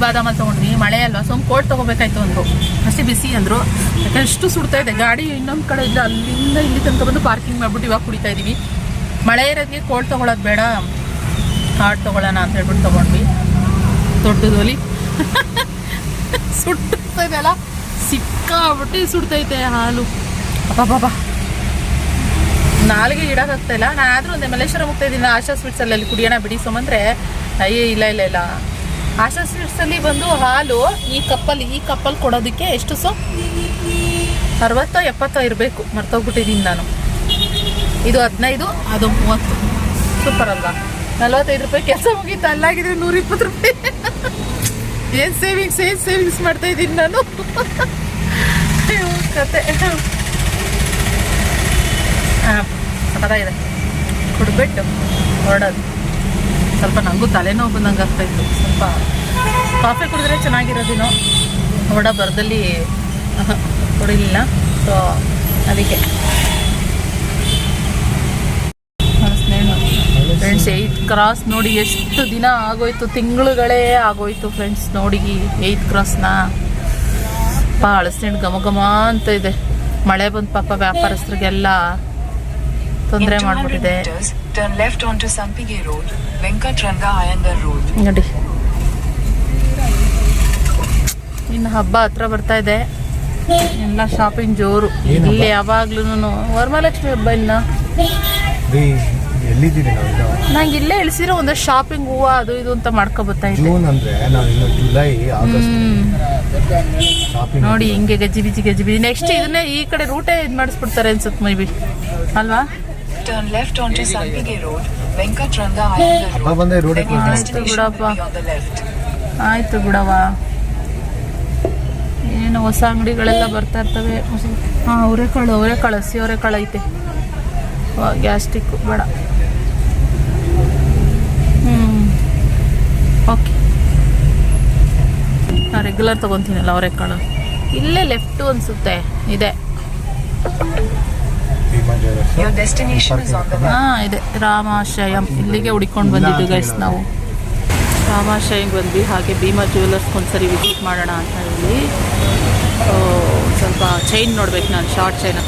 ಬಾದಾಮ ತೊಗೊಂಡ್ವಿ, ಮಳೆ ಅಲ್ವಾ? ಸೊ ಕೋಟ್ ತೊಗೋಬೇಕಾಯ್ತು ಅಂದರು. ಅಷ್ಟೇ ಬಿಸಿ ಅಂದರು. ಯಾಕಂದ್ರೆ ಎಷ್ಟು ಸುಡ್ತಾ ಇದೆ. ಗಾಡಿ ಇನ್ನೊಂದು ಕಡೆ ಇಲ್ಲ, ಅಲ್ಲಿಂದ ಇಲ್ಲಿ ತನಕ ಬಂದು ಪಾರ್ಕಿಂಗ್ ಮಾಡ್ಬಿಟ್ಟು ಇವಾಗ ಕುಡಿತಾ ಇದ್ದೀವಿ ಮಳೆ ಇರೋದಕ್ಕೆ ಕೋಟ್ ತೊಗೊಳೋದು ಬೇಡ. ಕಾರ್ಡ್ ತೊಗೊಳ್ಳೋಣ ಅಂತ ಹೇಳ್ಬಿಟ್ಟು ತೊಗೊಂಡ್ವಿ. ದೊಡ್ಡದೊಲಿ. ಸುಡ್ತಾ ಇದೆಯಲ್ಲ ಸಿಕ್ಕಾಬಿಟ್ಟು ಸುಡ್ತೈತೆ ಹಾಲು. ಅಪ್ಪ ನಾಲ್ಗೆ ಇಡೋಕ್ಕಾಗ್ತಾ ಇಲ್ಲ. ನಾನು ಆದರೂ ಒಂದೇ ಮಲ್ಲೇಶ್ವರ ಹೋಗ್ತಾ ಇದ್ದೀನಿ ಆಶಾ ಸ್ವೀಟ್ಸಲ್ಲಿ ಅಲ್ಲಿ ಕುಡಿಯೋಣ ಬಿಡಿಸೋಮಂದ್ರೆ ಅಯ್ಯೇ, ಇಲ್ಲ ಇಲ್ಲ ಇಲ್ಲ. ಆಶಾ ಬಂದು ಹಾಲು ಈ ಕಪ್ಪಲ್ಲಿ ಈ ಕಪ್ಪಲ್ಲಿ ಕೊಡೋದಕ್ಕೆ ಎಷ್ಟು ಸೊ? ಅರವತ್ತೋ ಎಪ್ಪತ್ತೋ ಇರಬೇಕು, ಮರ್ತೋಗ್ಬಿಟ್ಟಿದ್ದೀನಿ ನಾನು. ಇದು ಹದಿನೈದು, ಅದು ಮೂವತ್ತು. ಸೂಪರ್ ಅಲ್ವಾ? ನಲ್ವತ್ತೈದು ರೂಪಾಯಿ ಕೆಲಸ ಮುಗೀತು, ಅಲ್ಲಾಗಿದ್ರೆ ನೂರ ಇಪ್ಪತ್ತು ರೂಪಾಯಿ. ಏನು ಸೇವಿಂಗ್ಸ್ ಏನು ಸೇವಿಂಗ್ಸ್ ಮಾಡ್ತಾ ಇದ್ದೀನಿ ನಾನು? ಕತೆ. ಹಾಂ ಸಖತ್ತಾಗಿದೆ ಕುಡ್ಬಿಟ್ಟು ಹೊರಡೋದು ಸ್ವಲ್ಪ ನನಗೂ ತಲೆನೋವು ಬಂದಂಗೆ ಆಗ್ತಾಯಿತ್ತು ಸ್ವಲ್ಪ ಕಾಫಿ ಕುಡಿದ್ರೆ ಚೆನ್ನಾಗಿರೋದೇನೋ ಹೊರಡ ಬರದಲ್ಲಿ ಕುಡಿಲಿಲ್ಲ. ಸೊ ಅದಕ್ಕೆ. ಫ್ರೆಂಡ್ಸ್ ಏಯ್ತ್ ಕ್ರಾಸ್ ನೋಡಿ ಎಷ್ಟು ದಿನ ಆಗೋಯ್ತು, ತಿಂಗಳುಗಳೇ ಆಗೋಯ್ತು ಫ್ರೆಂಡ್ಸ್ ನೋಡಿ ಏಯ್ತ್ ಕ್ರಾಸ್ನ ಪಾಪ ಹಳಸಿನ ಘಮ ಘಮ ಅಂತ ಇದೆ. ಮಳೆ ಬಂದು ಪಾಪ ವ್ಯಾಪಾರಸ್ಥರಿಗೆಲ್ಲ ತೊಂದರೆ In 200 ಮಾಡಿಬಿಟ್ಟಿದೆ. Turn left on to Sampige road Venkataranga Iyengar road ನೋಡಿ. ಇನ್ನು ಹಬ್ಬ ಹತ್ರ ಬರ್ತಾ ಇದೆ. ಎಲ್ಲ ಶಾಪಿಂಗ್ ಜೋರು. ಇಲ್ಲಿ ಯಾವಾಗ್ಲೂ ವರಮಹಾಲಕ್ಷ್ಮಿ ಹಬ್ಬ ಇನ್ನ. ನಂಗೆ ಇಲ್ಲೇ ಇಳಿಸಿರೋ ಒಂದು ಶಾಪಿಂಗ್ ಹೂವು ಅದು ಇದು ಅಂತ ಮಾಡ್ಕೊ ಬರ್ತಾ ಇದ್ದೆ. ಜೂನ್ ಅಂದ್ರೆ ನಾವು ಇನ್ನು ಜುಲೈ ಆಗಸ್ಟ್. ಹ್ಮ್. ಶಾಪಿಂಗ್ ನೋಡಿ ಹಿಂಗೆ ಗಜ್ಜಿ ಬಿಜಿ ಗಜ್ಜಿ ಬಿಜಿ ನೆಕ್ಸ್ಟ್ ಇದನ್ನೇ ಈ ಕಡೆ ರೂಟೇ ಇದು ಮಾಡಿಸ್ಬಿಡ್ತಾರೆ ಅನ್ಸುತ್ತೆ ಮೈ ಬಿ. ಅಲ್ವಾ? Turn left onto Sanpige Road, Venkatranga Island Road. ಬಂದೆ road Then your destination will be on the left. ಆಯಿತು ಬಿಡವ ಏನು ಹೊಸ ಅಂಗಡಿಗಳೆಲ್ಲ ಬರ್ತಾ ಇರ್ತವೆ. ಹಾಂ ಅವರೆಕಾಳು ಅವರೆಕಾಳು ಹಸಿ ಅವರೆಕಾಳು ಐತೆ. ಗ್ಯಾಸ್ಟಿಕ್ಕು ಬೇಡ. ಹ್ಞೂ ಓಕೆ ನಾನು ರೆಗ್ಯುಲರ್ ತೊಗೊತೀನಲ್ಲ ಅವರೆಕಾಳು ಇಲ್ಲೇ ಲೆಫ್ಟು ಅನಿಸುತ್ತೆ. ಇದೆ. ಹಾಂ ಇದೆ. ರಾಮಾಶಯಂ. ಇಲ್ಲಿಗೆ ಹುಡ್ಕೊಂಡು ಬಂದಿದ್ದು ಗೈಸ್ ನಾವು. ರಾಮಾಶ್ರಯಂಗೆ ಬಂದ್ವಿ. ಹಾಗೆ ಭೀಮಾ ಜ್ಯುವೆಲರ್ಸ್ಗೆ ಒಂದ್ಸರಿ ವಿಸಿಟ್ ಮಾಡೋಣ ಅಂತ ಹೇಳಿ. ಸ್ವಲ್ಪ ಚೈನ್ ನೋಡ್ಬೇಕು ನಾನು ಶಾರ್ಟ್ ಚೈನ್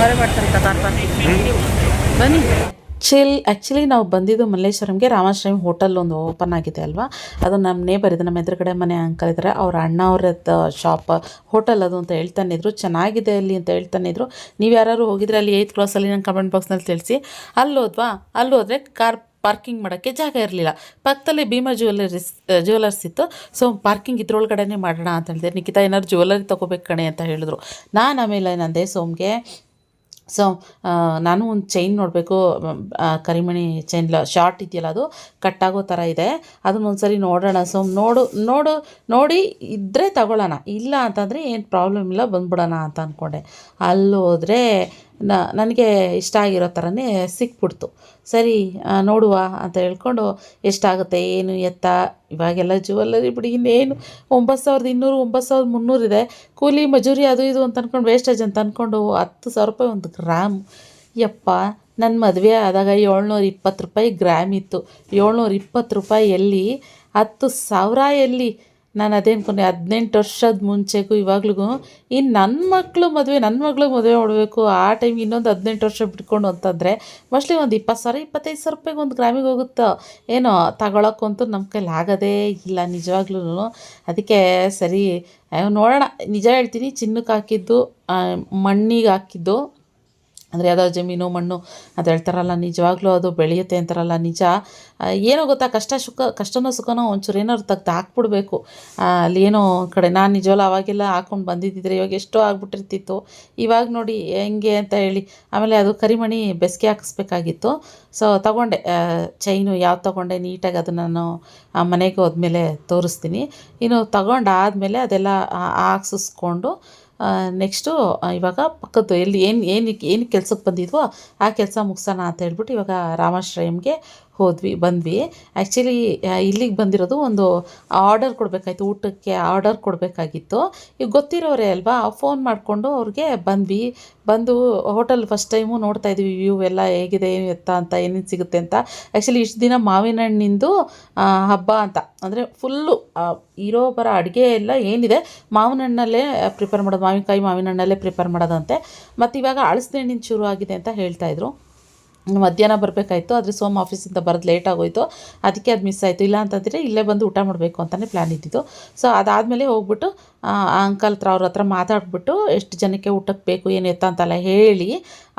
ಬರೇ ಬರ್ತಾರೆ ಬನ್ನಿ. ಚಿಲ್ ಆ್ಯಕ್ಚುಲಿ ನಾವು ಬಂದಿದ್ದು ಮಲ್ಲೇಶ್ವರಂಗೆ ರಾಮಾಶ್ರಮಿ ಹೋಟೆಲ್ ಒಂದು ಓಪನ್ ಆಗಿದೆ ಅಲ್ವಾ? ಅದು ನಮ್ಮ ನೇಬರ್ ಇದೆ, ನಮ್ಮ ಎದುರುಗಡೆ ಮನೆ ಅಂಕಲ್ ಇದ್ದಾರೆ ಅವ್ರ ಅಣ್ಣ ಅವ್ರದ್ದು ಶಾಪ್ ಹೋಟೆಲ್ ಅದು ಅಂತ ಹೇಳ್ತಾನಿದ್ರು ಚೆನ್ನಾಗಿದೆ ಅಲ್ಲಿ ಅಂತ ಹೇಳ್ತಾನಿದ್ರು ನೀವು ಯಾರು ಹೋಗಿದ್ರೆ ಅಲ್ಲಿ ಏಯ್ತ್ ಕ್ಲಾಸಲ್ಲಿ ನಂಗೆ ಕಮೆಂಟ್ ಬಾಕ್ಸ್ನಲ್ಲಿ ತಿಳಿಸಿ. ಅಲ್ಲಿ ಹೋದ್ವಾ? ಅಲ್ಲಿ ಹೋದರೆ ಕಾರ್ ಪಾರ್ಕಿಂಗ್ ಮಾಡೋಕ್ಕೆ ಜಾಗ ಇರಲಿಲ್ಲ. ಪಕ್ಕದಲ್ಲಿ ಭೀಮಾ ಜ್ಯುವೆಲರಿಸ್ ಜ್ಯುವೆಲರ್ಸ್ ಇತ್ತು. ಸೊ ಪಾರ್ಕಿಂಗ್ ಇದ್ರೊಳಗಡೆನೇ ಮಾಡೋಣ ಅಂತ ಹೇಳಿದೆ ನಿಖಿತಾ, ಏನಾದ್ರು ಜ್ಯುವೆಲರಿ ತೊಗೋಬೇಕು ಕಣೆ ಅಂತ ಹೇಳಿದ್ರು. ನಾನು ಆಮೇಲೆ ಏನಂದೆ, ಸೋಮ್ಗೆ ಸೊ ನಾನು ಒಂದು ಚೈನ್ ನೋಡಬೇಕು. ಕರಿಮಣಿ ಚೈನ್ ಶಾರ್ಟ್ ಇದೆಯಲ್ಲ ಅದು ಕಟ್ಟಾಗೋ ಥರ ಇದೆ. ಅದನ್ನ ಒಂದ್ಸರಿ ನೋಡೋಣ. ಸೊ ನೋಡು ನೋಡು, ನೋಡಿ ಇದ್ದರೆ ತಗೊಳ್ಳೋಣ. ಇಲ್ಲ ಅಂತಂದರೆ ಏನು ಪ್ರಾಬ್ಲಮ್ ಇಲ್ಲ, ಬಂದ್ಬಿಡೋಣ ಅಂತ ಅಂದ್ಕೊಂಡೆ ಅಲ್ಲಿ ಹೋದರೆ ನನಗೆ ಇಷ್ಟ ಆಗಿರೋ ಥರನೇ ಸಿಕ್ಬಿಡ್ತು. ಸರಿ ನೋಡುವ ಅಂತ ಹೇಳ್ಕೊಂಡು ಎಷ್ಟಾಗುತ್ತೆ, ಏನು ಎತ್ತ? ಇವಾಗೆಲ್ಲ ಜುವೆಲ್ಲರಿ ಬಿಡಿ, ಇನ್ನೇನು? ಒಂಬತ್ತು ಸಾವಿರದ ಇನ್ನೂರು, ಒಂಬತ್ತು ಸಾವಿರದ ಮುನ್ನೂರಿದೆ ಕೂಲಿ ಮಜೂರಿ ಅದು ಇದು ಅಂತ ಅಂದ್ಕೊಂಡು ವೇಸ್ಟೇಜ್ ಅಂತ ಅಂದ್ಕೊಂಡು ಹತ್ತು ಸಾವಿರ ರೂಪಾಯಿ ಒಂದು ಗ್ರಾಮ್. ಯಪ್ಪ ನನ್ನ ಮದುವೆ ಆದಾಗ ಏಳ್ನೂರ ಇಪ್ಪತ್ತು ರೂಪಾಯಿ ಗ್ರಾಮ್ ಇತ್ತು. ಏಳ್ನೂರ ಇಪ್ಪತ್ತು ರೂಪಾಯಿ ಎಲ್ಲಿ ಹತ್ತು ಸಾವಿರ ಎಲ್ಲಿ? ನಾನು ಅದೇ ಅನ್ಕೊಂಡೆ, ಹದಿನೆಂಟು ವರ್ಷದ ಮುಂಚೆಗೂ ಇವಾಗ್ಲಿಗೂ ಇನ್ನು ನನ್ನ ಮಕ್ಕಳು ಮದುವೆ ನನ್ನ ಮಗ್ಳಿಗೆ ಮದುವೆ ಮಾಡಬೇಕು, ಆ ಟೈಮ್ ಇನ್ನೊಂದು ಹದಿನೆಂಟು ವರ್ಷ ಬಿಟ್ಕೊಂಡು ಅಂತಂದರೆ ಮೋಸ್ಟ್ಲಿ ಒಂದು ಇಪ್ಪತ್ತು ಸಾವಿರ, ಇಪ್ಪತ್ತೈದು ಸಾವಿರ ರೂಪಾಯಿಗೆ ಒಂದು ಗ್ರಾಮಿಗೆ ಹೋಗುತ್ತೋ? ಏನೋ ತಗೊಳಕ್ಕಂತೂ ನಮ್ಮ ಕೈಲಿ ಆಗೋದೇ ಇಲ್ಲ ನಿಜವಾಗ್ಲೂ ಅದಕ್ಕೆ ಸರಿ ನೋಡೋಣ. ನಿಜ ಹೇಳ್ತೀನಿ ಚಿನ್ನಕ್ಕೆ ಹಾಕಿದ್ದು ಮಣ್ಣಿಗೆ ಹಾಕಿದ್ದು ಅಂದರೆ ಯಾವುದೋ ಜಮೀನು, ಮಣ್ಣು ಅಂತ ಹೇಳ್ತಾರಲ್ಲ, ನಿಜವಾಗ್ಲೂ ಅದು ಬೆಳೆಯುತ್ತೆ ಅಂತಾರಲ್ಲ, ನಿಜ. ಏನೋ ಗೊತ್ತಾ, ಕಷ್ಟ ಸುಖ, ಕಷ್ಟನೋ ಸುಖನೋ ಒಂಚೂರು ಏನಾದ್ರು ತೆಗ್ದು ಹಾಕ್ಬಿಡ್ಬೇಕು. ಅಲ್ಲಿ ಏನೋ ಕಡೆ, ನಾನು ನಿಜವಲ್ಲ ಅವಾಗೆಲ್ಲ ಹಾಕ್ಕೊಂಡು ಬಂದಿದ್ದಿದ್ರೆ ಇವಾಗ ಎಷ್ಟೋ ಆಗ್ಬಿಟ್ಟಿರ್ತಿತ್ತು. ಇವಾಗ ನೋಡಿ, ಹೆಂಗೆ ಅಂತ ಹೇಳಿ, ಆಮೇಲೆ ಅದು ಕರಿಮಣಿ ಬೆಸ್ಗೆ ಹಾಕಿಸ್ಬೇಕಾಗಿತ್ತು. ಸೊ ತಗೊಂಡೆ. ಚೈನು ಯಾವ್ದು ತಗೊಂಡೆ, ನೀಟಾಗಿ ಅದು ನಾನು ಆ ಮನೆಗೆ ಹೋದ್ಮೇಲೆ ತೋರಿಸ್ತೀನಿ. ಇನ್ನು ತಗೊಂಡಾದಮೇಲೆ ಅದೆಲ್ಲ ಹಾಕ್ಸಿಸ್ಕೊಂಡು ನೆಕ್ಸ್ಟು ಇವಾಗ ಪಕ್ಕದ್ದು ಎಲ್ಲಿ ಏನು ಏನಕ್ಕೆ ಏನು ಕೆಲ್ಸಕ್ಕೆ ಬಂದಿದ್ವೋ ಆ ಕೆಲಸ ಮುಗಿಸೋಣ ಅಂತ ಹೇಳ್ಬಿಟ್ಟು ಇವಾಗ ರಾಮಾಶ್ರಯಂಗೆ ಹೋದ್ವಿ, ಬಂದ್ವಿ. ಆ್ಯಕ್ಚುಲಿ ಇಲ್ಲಿಗೆ ಬಂದಿರೋದು ಒಂದು ಆರ್ಡರ್ ಕೊಡಬೇಕಾಯ್ತು, ಊಟಕ್ಕೆ ಆರ್ಡರ್ ಕೊಡಬೇಕಾಗಿತ್ತು. ಈಗ ಗೊತ್ತಿರೋರೇ ಅಲ್ವಾ ಫೋನ್ ಮಾಡಿಕೊಂಡು ಅವ್ರಿಗೆ ಬಂದ್ವಿ. ಬಂದು ಹೋಟೆಲ್ ಫಸ್ಟ್ ಟೈಮು ನೋಡ್ತಾ ಇದ್ವಿ ವ್ಯೂ ಎಲ್ಲ ಹೇಗಿದೆ, ಏನು ಎತ್ತ ಅಂತ, ಏನೇನು ಸಿಗುತ್ತೆ ಅಂತ. ಆ್ಯಕ್ಚುಲಿ ಇಷ್ಟು ದಿನ ಮಾವಿನ ಹಣ್ಣಿಂದು ಹಬ್ಬ ಅಂತ. ಅಂದರೆ ಫುಲ್ಲು ಇರೋ ಬರೋ ಅಡುಗೆ ಎಲ್ಲ ಏನಿದೆ ಮಾವಿನ ಹಣ್ಣಲ್ಲೇ ಪ್ರಿಪೇರ್ ಮಾಡೋದು, ಮಾವಿನಕಾಯಿ ಮಾವಿನ ಹಣ್ಣಲ್ಲೇ ಪ್ರಿಪೇರ್ ಮಾಡೋದಂತೆ. ಮತ್ತು ಇವಾಗ ಹಣ್ಣಿನ ಶುರು ಆಗಿದೆ ಅಂತ ಹೇಳ್ತಾಯಿದ್ರು ಮಧ್ಯಾಹ್ನ ಬರಬೇಕಾಯ್ತು, ಆದರೆ ಸೋಮ್ ಆಫೀಸಿಂದ ಬರೋದು ಲೇಟ್ ಆಗೋಯ್ತು. ಅದಕ್ಕೆ ಅದು ಮಿಸ್ ಆಯಿತು. ಇಲ್ಲ ಅಂತಂದರೆ ಇಲ್ಲೇ ಬಂದು ಊಟ ಮಾಡಬೇಕು ಅಂತಲೇ ಪ್ಲ್ಯಾನ್ ಇದ್ದಿದ್ದು. ಸೊ ಅದಾದಮೇಲೆ ಹೋಗ್ಬಿಟ್ಟು ಅಂಕಲ್ ಹತ್ರ ಅವ್ರ ಹತ್ರ ಮಾತಾಡ್ಬಿಟ್ಟು ಎಷ್ಟು ಜನಕ್ಕೆ ಊಟಕ್ಕೆ ಬೇಕು, ಏನು ಎತ್ತ ಅಂತೆಲ್ಲ ಹೇಳಿ,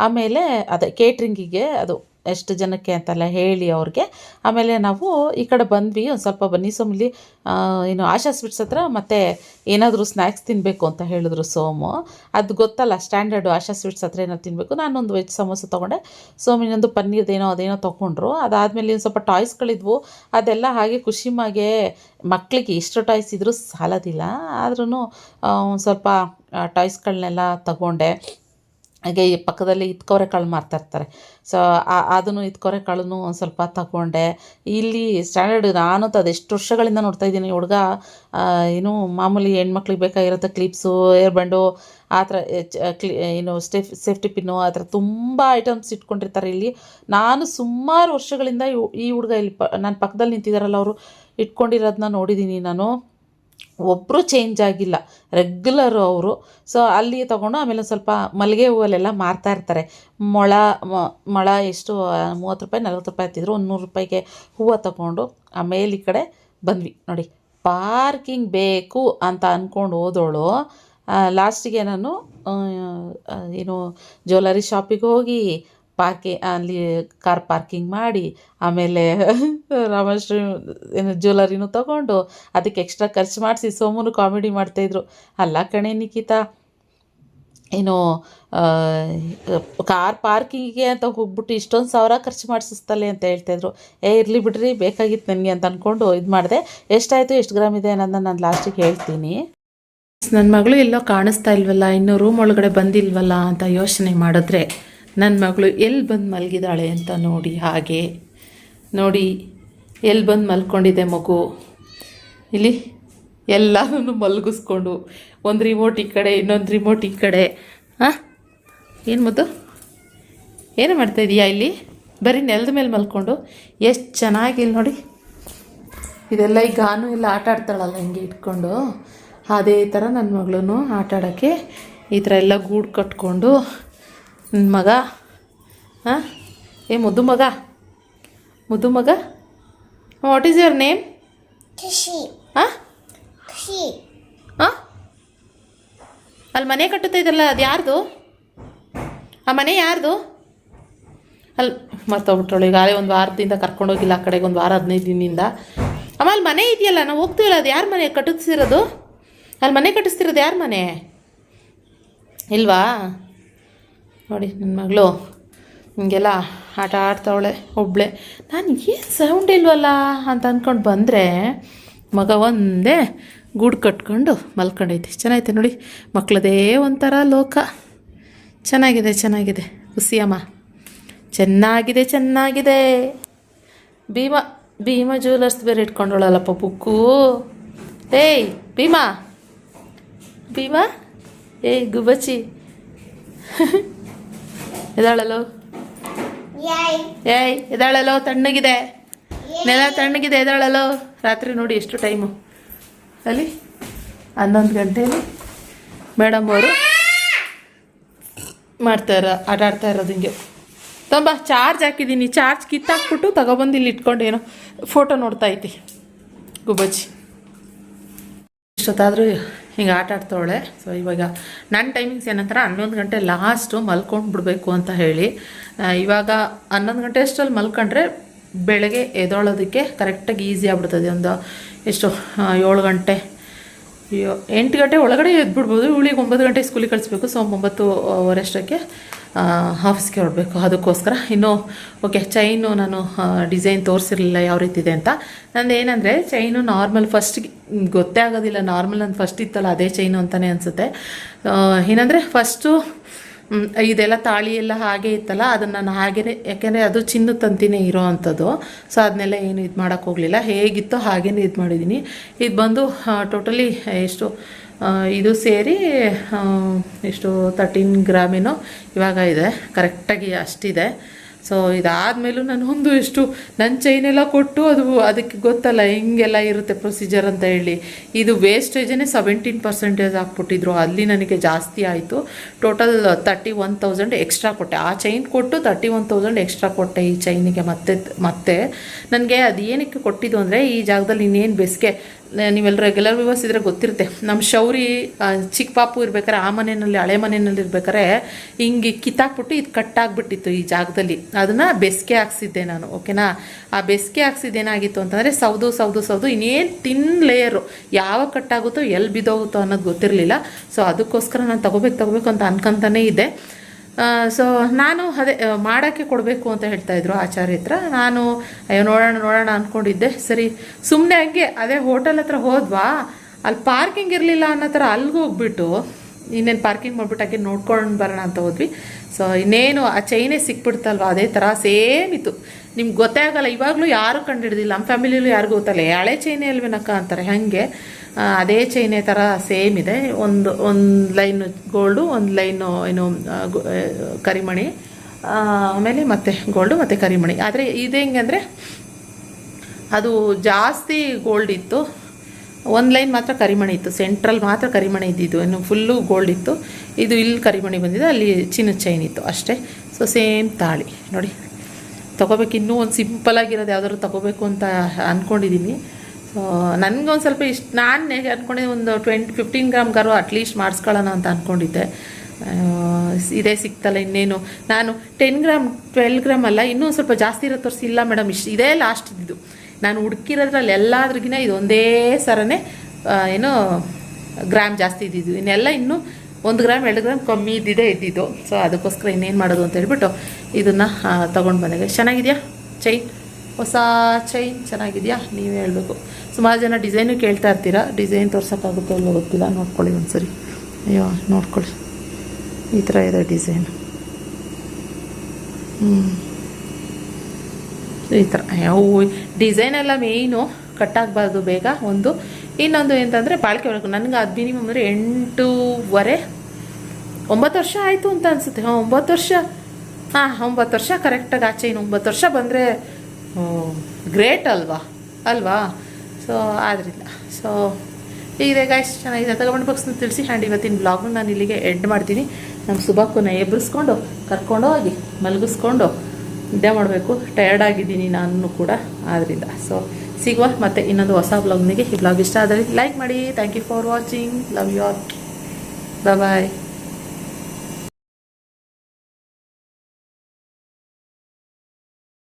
ಆಮೇಲೆ ಅದೇ ಕೇಟ್ರಿಂಗಿಗೆ ಅದು ಎಷ್ಟು ಜನಕ್ಕೆ ಅಂತೆಲ್ಲ ಹೇಳಿ ಅವ್ರಿಗೆ. ಆಮೇಲೆ ನಾವು ಈ ಕಡೆ ಬಂದ್ವಿ, ಒಂದು ಸ್ವಲ್ಪ ಬನ್ನಿ ಸೋಮಲ್ಲಿ ಏನು ಆಶಾ ಸ್ವೀಟ್ಸ್ ಹತ್ರ ಮತ್ತೆ ಏನಾದರೂ ಸ್ನ್ಯಾಕ್ಸ್ ತಿನ್ನಬೇಕು ಅಂತ ಹೇಳಿದ್ರು ಸೋಮು. ಅದು ಗೊತ್ತಲ್ಲ ಸ್ಟ್ಯಾಂಡರ್ಡು ಆಶಾ ಸ್ವೀಟ್ಸ್ ಹತ್ರ ಏನಾದ್ರು ತಿನ್ನಬೇಕು ನಾನೊಂದು ವೆಜ್ ಸಮೋಸ ತೊಗೊಂಡೆ. ಸೋಮ್ ಇನ್ನೊಂದು ಪನ್ನೀರ್ದೇನೋ ಅದೇನೋ ತೊಗೊಂಡ್ರು. ಅದಾದಮೇಲೆ ಒಂದು ಸ್ವಲ್ಪ ಟಾಯ್ಸ್ಗಳಿದ್ವು ಅದೆಲ್ಲ ಹಾಗೆ ಖುಷಿಮಾಗೆ ಮಕ್ಕಳಿಗೆ ಇಷ್ಟು ಟಾಯ್ಸ್ ಇದ್ದರೂ ಸಾಲೋದಿಲ್ಲ. ಆದ್ರೂ ಸ್ವಲ್ಪ ಟಾಯ್ಸ್ಗಳನ್ನೆಲ್ಲ ತಗೊಂಡೆ. ಹಾಗೆ ಈ ಪಕ್ಕದಲ್ಲಿ ಇತ್ಕೊರೆ ಕಾಳು ಮಾರ್ತಾ ಇರ್ತಾರೆ. ಸೊ ಅದನ್ನು ಇತ್ಕೊರೆ ಕಾಳನ್ನು ಒಂದು ಸ್ವಲ್ಪ ತಗೊಂಡೆ. ಇಲ್ಲಿ ಸ್ಟ್ಯಾಂಡರ್ಡ್ ನಾನು ಅದೆಷ್ಟು ವರ್ಷಗಳಿಂದ ನೋಡ್ತಾ ಇದ್ದೀನಿ. ಹುಡುಗ ಏನು ಮಾಮೂಲಿ ಹೆಣ್ಮಕ್ಳಿಗೆ ಬೇಕಾಗಿರುತ್ತೆ ಕ್ಲಿಪ್ಸು ಏರ್ ಬ್ಯಾಂಡು ಆ ಥರ ಏನು ಸ್ಟೆಫ್ ಸೇಫ್ಟಿ ಪಿನ್ನು ಆ ಥರ ತುಂಬ ಐಟಮ್ಸ್ ಇಟ್ಕೊಂಡಿರ್ತಾರೆ ಇಲ್ಲಿ. ನಾನು ಸುಮಾರು ವರ್ಷಗಳಿಂದ ಈ ಹುಡುಗ ಇಲ್ಲಿ ಪ ನನ್ನ ಪಕ್ಕದಲ್ಲಿ ನಿಂತಿದ್ದಾರಲ್ಲ ಅವರು ಇಟ್ಕೊಂಡಿರೋದನ್ನ ನೋಡಿದ್ದೀನಿ ನಾನು. ಒಬ್ಬರು ಚೇಂಜ್ ಆಗಿಲ್ಲ. ರೆಗ್ಯುಲರು ಅವರು. ಸೊ ಅಲ್ಲಿ ತೊಗೊಂಡು ಆಮೇಲೆ ಸ್ವಲ್ಪ ಮಲ್ಲಿಗೆ ಹೂವಲ್ಲೆಲ್ಲ ಮಾರ್ತಾ ಇರ್ತಾರೆ. ಮೊಳ ಮೊಳ ಎಷ್ಟು ಮೂವತ್ತು ರೂಪಾಯಿ, ನಲ್ವತ್ತು ರೂಪಾಯಿ ಹತ್ತಿದ್ರು, ಒಂದು ನೂರು ರೂಪಾಯಿಗೆ ಹೂವು ತೊಗೊಂಡು ಆಮೇಲೆ ಈ ಕಡೆ ಬಂದ್ವಿ. ನೋಡಿ ಪಾರ್ಕಿಂಗ್ ಬೇಕು ಅಂತ ಅಂದ್ಕೊಂಡು ಹೋದೋಳು ಲಾಸ್ಟಿಗೆ ನಾನು ಏನು ಜ್ಯುವೆಲರಿ ಶಾಪಿಗೆ ಹೋಗಿ ಪಾರ್ಕಿ ಅಲ್ಲಿ ಕಾರ್ ಪಾರ್ಕಿಂಗ್ ಮಾಡಿ, ಆಮೇಲೆ ರಾಮಶ್ರೀ ಏನು ಜ್ಯುವೆಲರಿನೂ ತೊಗೊಂಡು, ಅದಕ್ಕೆ ಎಕ್ಸ್ಟ್ರಾ ಖರ್ಚು ಮಾಡಿಸಿ ಸೋಮುನು ಕಾಮಿಡಿ ಮಾಡ್ತಾಯಿದ್ರು ಅಲ್ಲ ಕಣೆ ನಿಖಿತಾ, ಏನು ಕಾರ್ ಪಾರ್ಕಿಂಗಿಗೆ ಅಂತ ಹೋಗ್ಬಿಟ್ಟು ಇಷ್ಟೊಂದು ಸಾವಿರ ಖರ್ಚು ಮಾಡಿಸ್ತಲೆ ಅಂತ ಹೇಳ್ತಾಯಿದ್ರು ಏ, ಇರಲಿ ಬಿಡ್ರಿ, ಬೇಕಾಗಿತ್ತು ನನಗೆ ಅಂತ ಅಂದ್ಕೊಂಡು ಇದು ಮಾಡಿದೆ. ಎಷ್ಟಾಯಿತು, ಎಷ್ಟು ಗ್ರಾಮ್ ಇದೆ ಅನ್ನೋದನ್ನ ನಾನು ಲಾಸ್ಟಿಗೆ ಹೇಳ್ತೀನಿ. ನನ್ನ ಮಗಳು ಎಲ್ಲೋ ಕಾಣಿಸ್ತಾ ಇಲ್ವಲ್ಲ, ಇನ್ನೂ ರೂಮ್ ಒಳಗಡೆ ಬಂದಿಲ್ವಲ್ಲ ಅಂತ ಯೋಚನೆ ಮಾಡಿದ್ರೆ ನನ್ನ ಮಗಳು ಎಲ್ಲಿ ಬಂದು ಮಲಗಿದಾಳೆ ಅಂತ ನೋಡಿ ಹಾಗೆ ನೋಡಿ ಎಲ್ಲಿ ಬಂದು ಮಲ್ಕೊಂಡಿದೆ ಮಗು. ಇಲ್ಲಿ ಎಲ್ಲನೂ ಮಲಗಿಸ್ಕೊಂಡು ಒಂದು ರಿಮೋಟ್ ಈ ಕಡೆ, ಇನ್ನೊಂದು ರಿಮೋಟ್ ಈ ಕಡೆ. ಹಾಂ? ಏನು ಮುದ್ದು? ಏನು ಮಾಡ್ತಾಯಿದೀಯಾ ಇಲ್ಲಿ? ಬರೀ ನೆಲದ ಮೇಲೆ ಮಲ್ಕೊಂಡು? ಎಷ್ಟು ಚೆನ್ನಾಗಿಲ್ಲ ನೋಡಿ. ಇದೆಲ್ಲ ಈ ಗಾನು ಎಲ್ಲ ಆಟ ಆಡ್ತಾಳಲ್ಲ ಹಿಂಗೆ ಇಟ್ಕೊಂಡು. ಅದೇ ಥರ ನನ್ನ ಮಗಳೂ ಆಟ ಆಡೋಕ್ಕೆ ಈ ಥರ ಎಲ್ಲ ಗೂಡು ಕಟ್ಕೊಂಡು ನನ್ನ ಮಗ? ಹಾಂ? ಏ ಮುದ್ದು ಮಗ? ಮುದ್ದು ಮಗ? ವಾಟ್ ಈಸ್ ಯುವರ್ ನೇಮ್ ಹಾಂ? ಹಾಂ? ಅಲ್ಲಿ ಮನೆ ಕಟ್ಟುತ್ತ ಇದ್ದಲ್ಲ ಅದು ಯಾರ್ದು? ಆ ಮನೆ ಯಾರ್ದು? ಅಲ್ಲಿ ಈಗ ಈಗಾಗಲೇ ಒಂದು ವಾರದಿಂದ ಕರ್ಕೊಂಡೋಗಿಲ್ಲ ಆ ಕಡೆಗೆ ಒಂದು ವಾರ ಹದಿನೈದು ದಿನದಿಂದ. ಅಮ್ಮ ಅಲ್ಲಿ ಮನೆ ಇದೆಯಲ್ಲ ನಾವು ಹೋಗ್ತೀವಲ್ಲ ಅದು ಯಾರ ಮನೆ? ಕಟ್ಟಿಸ್ತಿರೋದು ಅಲ್ಲಿ ಮನೆ ಕಟ್ಟಿಸ್ತಿರೋದು ಯಾರ ಮನೆ? ಇಲ್ವಾ? ನೋಡಿ ನನ್ನ ಮಗಳು. ಹಿಂಗೆಲ್ಲ ಆಟ ಆಡ್ತಾವಳೆ, ಒಬ್ಳೆ. ನಾನು ಏನು ಸೌಂಡ್ ಇಲ್ವಲ್ಲ ಅಂತ ಅಂದ್ಕೊಂಡು ಬಂದರೆ ಮಗ ಒಂದೇ ಗೂಡು ಕಟ್ಕೊಂಡು ಮಲ್ಕೊಂಡೈತೆ. ಚೆನ್ನಾಗೈತೆ ನೋಡಿ ಮಕ್ಕಳದೇ ಒಂಥರ ಲೋಕ. ಚೆನ್ನಾಗಿದೆ ಚೆನ್ನಾಗಿದೆ. ಖುಷಿಯಮ್ಮ ಚೆನ್ನಾಗಿದೆ ಚೆನ್ನಾಗಿದೆ. ಭೀಮ ಭೀಮ ಜ್ಯುವೆಲರ್ಸ್ ಬೇರೆ ಇಟ್ಕೊಂಡೋಳಲ್ಲಪ್ಪ ಬುಕ್ಕು. ಏಯ್, ಭೀಮಾ. ಭೀಮಾ? ಏಯ್ ಗುಬಚ್ಚಿ ಎದಾಳಲ್ಲೋ ಯಾಯ್ ಏಯ್ ಎದಾಳಲ್ಲೋ ತಣ್ಣಗಿದೆ. ನೆಲ ತಣ್ಣಗಿದೆ ಎದಾಳಲ್ಲೋ ರಾತ್ರಿ ನೋಡಿ ಎಷ್ಟು ಟೈಮು. ಅಲ್ಲಿ ಹನ್ನೊಂದು ಗಂಟೆಯಲ್ಲಿ ಮೇಡಮ್ ಅವರು ಮಾಡ್ತಾರ ಆಟ ಆಡ್ತಾ ಇರೋದು ಹಿಂಗೆ. ತುಂಬ ಚಾರ್ಜ್ ಹಾಕಿದ್ದೀನಿ. ಚಾರ್ಜ್ ಕಿತ್ತಾಕ್ಬಿಟ್ಟು ತಗೊಬಂದು ಇಲ್ಲಿ ಇಟ್ಕೊಂಡು ಏನೋ ಫೋಟೋ ನೋಡ್ತಾ ಐತಿ ಗುಬ್ಬಚ್ಚಿ. ಇಷ್ಟೊತ್ತಾದರೂ ಹಿಂಗೆ ಆಟ ಆಡ್ತಾವಳೆ. ಸೊ ಇವಾಗ ನನ್ನ ಟೈಮಿಂಗ್ಸ್ ಏನಂತಾರೆ ಹನ್ನೊಂದು ಗಂಟೆ ಲಾಸ್ಟು ಮಲ್ಕೊಂಡು ಬಿಡಬೇಕು ಅಂತ ಹೇಳಿ. ಇವಾಗ ಹನ್ನೊಂದು ಗಂಟೆ ಅಷ್ಟರಲ್ಲಿ ಮಲ್ಕೊಂಡ್ರೆ ಬೆಳಗ್ಗೆ ಎದೊಳೋದಕ್ಕೆ ಕರೆಕ್ಟಾಗಿ ಈಸಿ ಆಗ್ಬಿಡ್ತದೆ. ಒಂದು ಎಷ್ಟು ಏಳು ಗಂಟೆ ಎಂಟು ಗಂಟೆ ಒಳಗಡೆ ಎದ್ಬಿಡ್ಬೋದು. ಇವಳಿಗೆ ಒಂಬತ್ತು ಗಂಟೆ ಸ್ಕೂಲಿಗೆ ಕಳಿಸ್ಬೇಕು. ಸೊ ಒಂಬತ್ತು ಅಷ್ಟಕ್ಕೆ. ಆಫೀಸ್ಗೆ ಹೊರಡಬೇಕು ಅದಕ್ಕೋಸ್ಕರ ಇನ್ನು ಓಕೆ ಚೈನು ನಾನು ಡಿಸೈನ್ ತೋರಿಸಿರಲಿಲ್ಲ ಯಾವ ರೀತಿ ಇದೆ ಅಂತ. ನಂದು ಏನಂದರೆ ಚೈನು ನಾರ್ಮಲ್ ಫಸ್ಟ್ ಗೊತ್ತೇ ಆಗೋದಿಲ್ಲ. ನಾರ್ಮಲ್ ನಂದು ಫಸ್ಟ್ ಇತ್ತಲ್ಲ, ಅದೇ ಚೈನು ಅಂತಲೇ ಅನಿಸುತ್ತೆ. ಏನಂದರೆ ಫಸ್ಟು ಇದೆಲ್ಲ ತಾಳಿ ಎಲ್ಲ ಹಾಗೆ ಇತ್ತಲ್ಲ, ಅದನ್ನು ನಾನು ಹಾಗೇ ಯಾಕೆಂದರೆ ಅದು ಚಿನ್ನದ ತಂತಿನೇ ಇರೋ ಅಂಥದ್ದು. ಸೊ ಅದನ್ನೆಲ್ಲ ಏನು ಇದು ಮಾಡೋಕ್ಕೋಗಲಿಲ್ಲ ಹೇಗಿತ್ತೋ ಹಾಗೇ ಇದು ಮಾಡಿದ್ದೀನಿ ಇದು ಬಂದು ಟೋಟಲಿ ಎಷ್ಟು ಇದು ಸೇರಿ ಎಷ್ಟು ತರ್ಟೀನ್ ಗ್ರಾಮಿನೋ ಇವಾಗ ಇದೆ. ಕರೆಕ್ಟಾಗಿ ಅಷ್ಟಿದೆ. ಸೊ ಇದಾದಮೇಲೂ ನಾನು ಒಂದು ಎಷ್ಟು ನನ್ನ ಚೈನೆಲ್ಲ ಕೊಟ್ಟು ಅದು ಅದಕ್ಕೆ ಗೊತ್ತಲ್ಲ, ಹಿಂಗೆಲ್ಲ ಇರುತ್ತೆ ಪ್ರೊಸೀಜರ್ ಅಂತ ಹೇಳಿ. ಇದು ವೇಸ್ಟೇಜೇ ಸೆವೆಂಟೀನ್ ಪರ್ಸೆಂಟೇಜ್ ಹಾಕ್ಬಿಟ್ಟಿದ್ರು. ಅಲ್ಲಿ ನನಗೆ ಜಾಸ್ತಿ ಆಯಿತು. Total thirty one thousand extra ಕೊಟ್ಟೆ. ಆ ಚೈನ್ ಕೊಟ್ಟು ತರ್ಟಿ ಒನ್ ತೌಸಂಡ್ ಎಕ್ಸ್ಟ್ರಾ ಕೊಟ್ಟೆ ಈ ಚೈನಿಗೆ ಮತ್ತೆ ಮತ್ತೆ. ನನಗೆ ಅದು ಏನಕ್ಕೆ ಕೊಟ್ಟಿದ್ದು ಅಂದರೆ, ಈ ಜಾಗದಲ್ಲಿ ಇನ್ನೇನು ಬೇಸಿಗೆ ನೀವೆಲ್ಲ ರೆಗ್ಯುಲರ್ ವಿವರ್ಸ್ ಇದ್ರೆ ಗೊತ್ತಿರುತ್ತೆ. ನಮ್ಮ ಶೌರಿ ಚಿಕ್ಕ ಪಾಪು ಇರ್ಬೇಕಾರೆ ಆ ಮನೆಯಲ್ಲಿ, ಹಳೆ ಮನೆಯಲ್ಲಿ ಇರ್ಬೇಕಾರೆ ಹಿಂಗೆ ಕಿತ್ತಾಕ್ಬಿಟ್ಟು ಇದು ಕಟ್ಟಾಗ್ಬಿಟ್ಟಿತ್ತು ಈ ಜಾಗದಲ್ಲಿ. ಅದನ್ನು ಬೆಸ್ಕೆ ಹಾಕ್ಸಿದ್ದೆ ನಾನು ಓಕೆನಾ ಆ ಬೆಸ್ಗೆ ಹಾಕ್ಸಿದ್ದೇನಾಗಿತ್ತು ಅಂತಂದರೆ ಸೌದು ಸೌದು ಸೌದು ಇನ್ನೇನು ತಿನ್ ಲೇಯರು ಯಾವಾಗ ಕಟ್ಟಾಗುತ್ತೋ ಎಲ್ಲಿ ಬಿದ್ದೋಗುತ್ತೋ ಅನ್ನೋದು ಗೊತ್ತಿರಲಿಲ್ಲ. ಸೊ ಅದಕ್ಕೋಸ್ಕರ ನಾನು ತಗೋಬೇಕು ತಗೋಬೇಕು ಅಂತ ಅನ್ಕೊಂತಾನೇ ಇದ್ದೆ. ಸೊ ನಾನು ಅದೇ ಮಾಡೋಕ್ಕೆ ಕೊಡಬೇಕು ಅಂತ ಹೇಳ್ತಾ ಇದ್ರು ಆಚಾರ್ಯ ಹತ್ರ. ನಾನು, ಅಯ್ಯೋ, ನೋಡೋಣ ನೋಡೋಣ ಅಂದ್ಕೊಂಡಿದ್ದೆ ಸರಿ ಸುಮ್ಮನೆ ಹಂಗೆ ಅದೇ ಹೋಟೆಲ್ ಹತ್ರ ಹೋದ್ವಾ, ಅಲ್ಲಿ ಪಾರ್ಕಿಂಗ್ ಇರಲಿಲ್ಲ ಅನ್ನೋ ಥರ ಅಲ್ಲಿಗೆ ಹೋಗ್ಬಿಟ್ಟು ಇನ್ನೇನು ಪಾರ್ಕಿಂಗ್ ಮಾಡಿಬಿಟ್ಟು ಹಾಗೆ ನೋಡ್ಕೊಂಡು ಬರೋಣ ಅಂತ ಹೋದ್ವಿ. ಸೊ ಇನ್ನೇನು ಆ ಚೈನೇ ಸಿಕ್ಬಿಡ್ತಲ್ವ, ಅದೇ ಥರ ಸೇಮ್ ಇತ್ತು. ನಿಮ್ಗೆ ಗೊತ್ತೇ ಆಗಲ್ಲ, ಇವಾಗಲೂ ಯಾರೂ ಕಂಡುಹಿಡ್ದಿಲ್ಲ ನಮ್ಮ ಫ್ಯಾಮಿಲಿಯಲ್ಲೂ ಯಾರಿಗೂ ಗೊತ್ತಲ್ಲ ಹಳೆ ಚೈನೇ ಅಲ್ವೇನಕ್ಕ ಅಂತಾರೆ, ಹಾಗೆ. ಅದೇ ಚೈನೇ ಥರ ಸೇಮ್ ಇದೆ. ಒಂದು ಒಂದು ಲೈನು ಗೋಲ್ಡು ಒಂದು ಲೈನು ಏನು ಕರಿಮಣಿ ಆಮೇಲೆ ಮತ್ತೆ ಗೋಲ್ಡು ಮತ್ತು ಕರಿಮಣಿ. ಆದರೆ ಇದು ಹೆಂಗೆ ಅಂದರೆ ಅದು ಜಾಸ್ತಿ ಗೋಲ್ಡ್ ಇತ್ತು. ಒಂದು ಲೈನ್ ಮಾತ್ರ ಕರಿಮಣಿ ಇತ್ತು ಸೆಂಟ್ರಲ್ ಮಾತ್ರ ಕರಿಮಣಿ ಇದ್ದಿದ್ದು, ಇನ್ನು ಫುಲ್ಲು ಗೋಲ್ಡ್ ಇತ್ತು. ಇದು ಇಲ್ಲಿ ಕರಿಮಣಿ ಬಂದಿದೆ, ಅಲ್ಲಿ ಚಿನ್ನದ ಚೈನ್ ಇತ್ತು ಅಷ್ಟೇ. ಸೊ ಸೇಮ್ ತಾಳಿ. ನೋಡಿ, ತೊಗೋಬೇಕು, ಇನ್ನೂ ಒಂದು ಸಿಂಪಲಾಗಿರೋದು ಯಾವ್ದಾದ್ರು ತೊಗೋಬೇಕು ಅಂತ ಅಂದ್ಕೊಂಡಿದ್ದೀನಿ ಸೊ ನನಗೊಂದು ಸ್ವಲ್ಪ ಇಷ್ಟು, ನಾನು ಅಂದ್ಕೊಂಡಿದ್ದೆ ಒಂದು ಟ್ವೆಂಟಿ ಫಿಫ್ಟೀನ್ ಗ್ರಾಮ್ಗಾರು ಅಟ್ಲೀಸ್ಟ್ ಮಾಡಿಸ್ಕೊಳ್ಳೋಣ ಅಂತ ಅಂದ್ಕೊಂಡಿದ್ದೆ ಇದೇ ಸಿಕ್ತಲ್ಲ ಇನ್ನೇನು. ನಾನು ಟೆನ್ ಗ್ರಾಮ್ ಟ್ವೆಲ್ ಗ್ರಾಮ್ ಅಲ್ಲ, ಇನ್ನೂ ಸ್ವಲ್ಪ ಜಾಸ್ತಿ ಇರೋ ತೋರಿಸಿ, ಇಲ್ಲ ಮೇಡಮ್, ಇಷ್ಟು, ಇದೇ ಲಾಸ್ಟ್ ಇದ್ದು ನಾನು ಹುಡುಕಿರೋದ್ರಲ್ಲಿ ಎಲ್ಲಾದ್ರಿಗಿನ ಇದೊಂದೇ ಸರನೇ ಏನು ಗ್ರಾಮ್ ಜಾಸ್ತಿ ಇದ್ದಿದ್ದು. ಇನ್ನೆಲ್ಲ ಇನ್ನೂ ಒಂದು ಗ್ರಾಮ್, ಎರಡು ಗ್ರಾಮ್ ಕಮ್ಮಿ ಇದ್ದಿದ್ದೇ ಇದ್ದಿದ್ದು. ಸೊ ಅದಕ್ಕೋಸ್ಕರ ಇನ್ನೇನು ಮಾಡೋದು ಅಂತ ಹೇಳ್ಬಿಟ್ಟು ಇದನ್ನು ತೊಗೊಂಡು ಬಂದಾಗ ಚೆನ್ನಾಗಿದೆಯಾ? ಚೈನ್? ಹೊಸ ಚೈನ್ ಚೆನ್ನಾಗಿದೆಯಾ? ನೀವೇ ಹೇಳಬೇಕು. ಸುಮಾರು ಜನ ಡಿಸೈನು ಕೇಳ್ತಾ ಇರ್ತೀರಾ? ಡಿಸೈನ್ ತೋರ್ಸೋಕ್ಕಾಗುತ್ತೋ ಇಲ್ಲ ಗೊತ್ತಿಲ್ಲ. ನೋಡ್ಕೊಳ್ಳಿ ಒಂದ್ಸರಿ. ಅಯ್ಯೋ, ನೋಡ್ಕೊಳ್ಳಿ. ಈ ಥರ ಇದೆ ಡಿಸೈನ್. ಹ್ಞೂ ಈ ಥರ ಡಿಸೈನ್ ಎಲ್ಲ ಮೇಯ್ನು ಕಟ್ಟಾಗಬಾರ್ದು ಬೇಗ. ಒಂದು, ಇನ್ನೊಂದು ಎಂತಂದರೆ ಬಾಳಿಕೆ ಬರಬೇಕು ನನಗೆ ಅದು ಮಿನಿಮಮ್ ಅಂದರೆ ಎಂಟೂವರೆ, ಒಂಬತ್ತು ವರ್ಷ ಆಯಿತು ಅಂತ ಅನಿಸುತ್ತೆ. ಹಾಂ, ಒಂಬತ್ತು ವರ್ಷ. ಹಾಂ, ಒಂಬತ್ತು ವರ್ಷ ಕರೆಕ್ಟಾಗಿ ಆಚೆ ಇನ್ನು ಒಂಬತ್ತು ವರ್ಷ ಬಂದರೆ ಗ್ರೇಟ್ ಅಲ್ವಾ? ಅಲ್ವಾ? ಸೊ ಆದ್ದರಿಂದ ಸೊ ಈಗ ಎಷ್ಟು ಚೆನ್ನಾಗಿದೆ. ತಗೊಂಡು ಬಾಕ್ಸ್ನ ತಿಳಿಸಿ ಆ್ಯಂಡ್ ಇವತ್ತಿನ ಬ್ಲಾಗ್ನ ನಾನು ಇಲ್ಲಿಗೆ ಎಡ್ ಮಾಡ್ತೀನಿ. ನಮ್ಮ ಸುಬಾಕುನ ಎಬ್ಬರಿಸ್ಕೊಂಡು ಕರ್ಕೊಂಡೋಗಿ ಮಲಗಿಸ್ಕೊಂಡು. ನಿದ್ದೆ ಮಾಡಬೇಕು. ಟಯರ್ಡ್ ಆಗಿದ್ದೀನಿ ನಾನು ಕೂಡ ಆದ್ದರಿಂದ ಸೊ ಸಿಗುವ ಮತ್ತೆ ಇನ್ನೊಂದು ಹೊಸ ಬ್ಲಾಗ್ನಿಗೆ ಈ ಬ್ಲಾಗ್ ಇಷ್ಟ ಆದರೆ ಲೈಕ್ ಮಾಡಿ. Thank you for watching love you all bye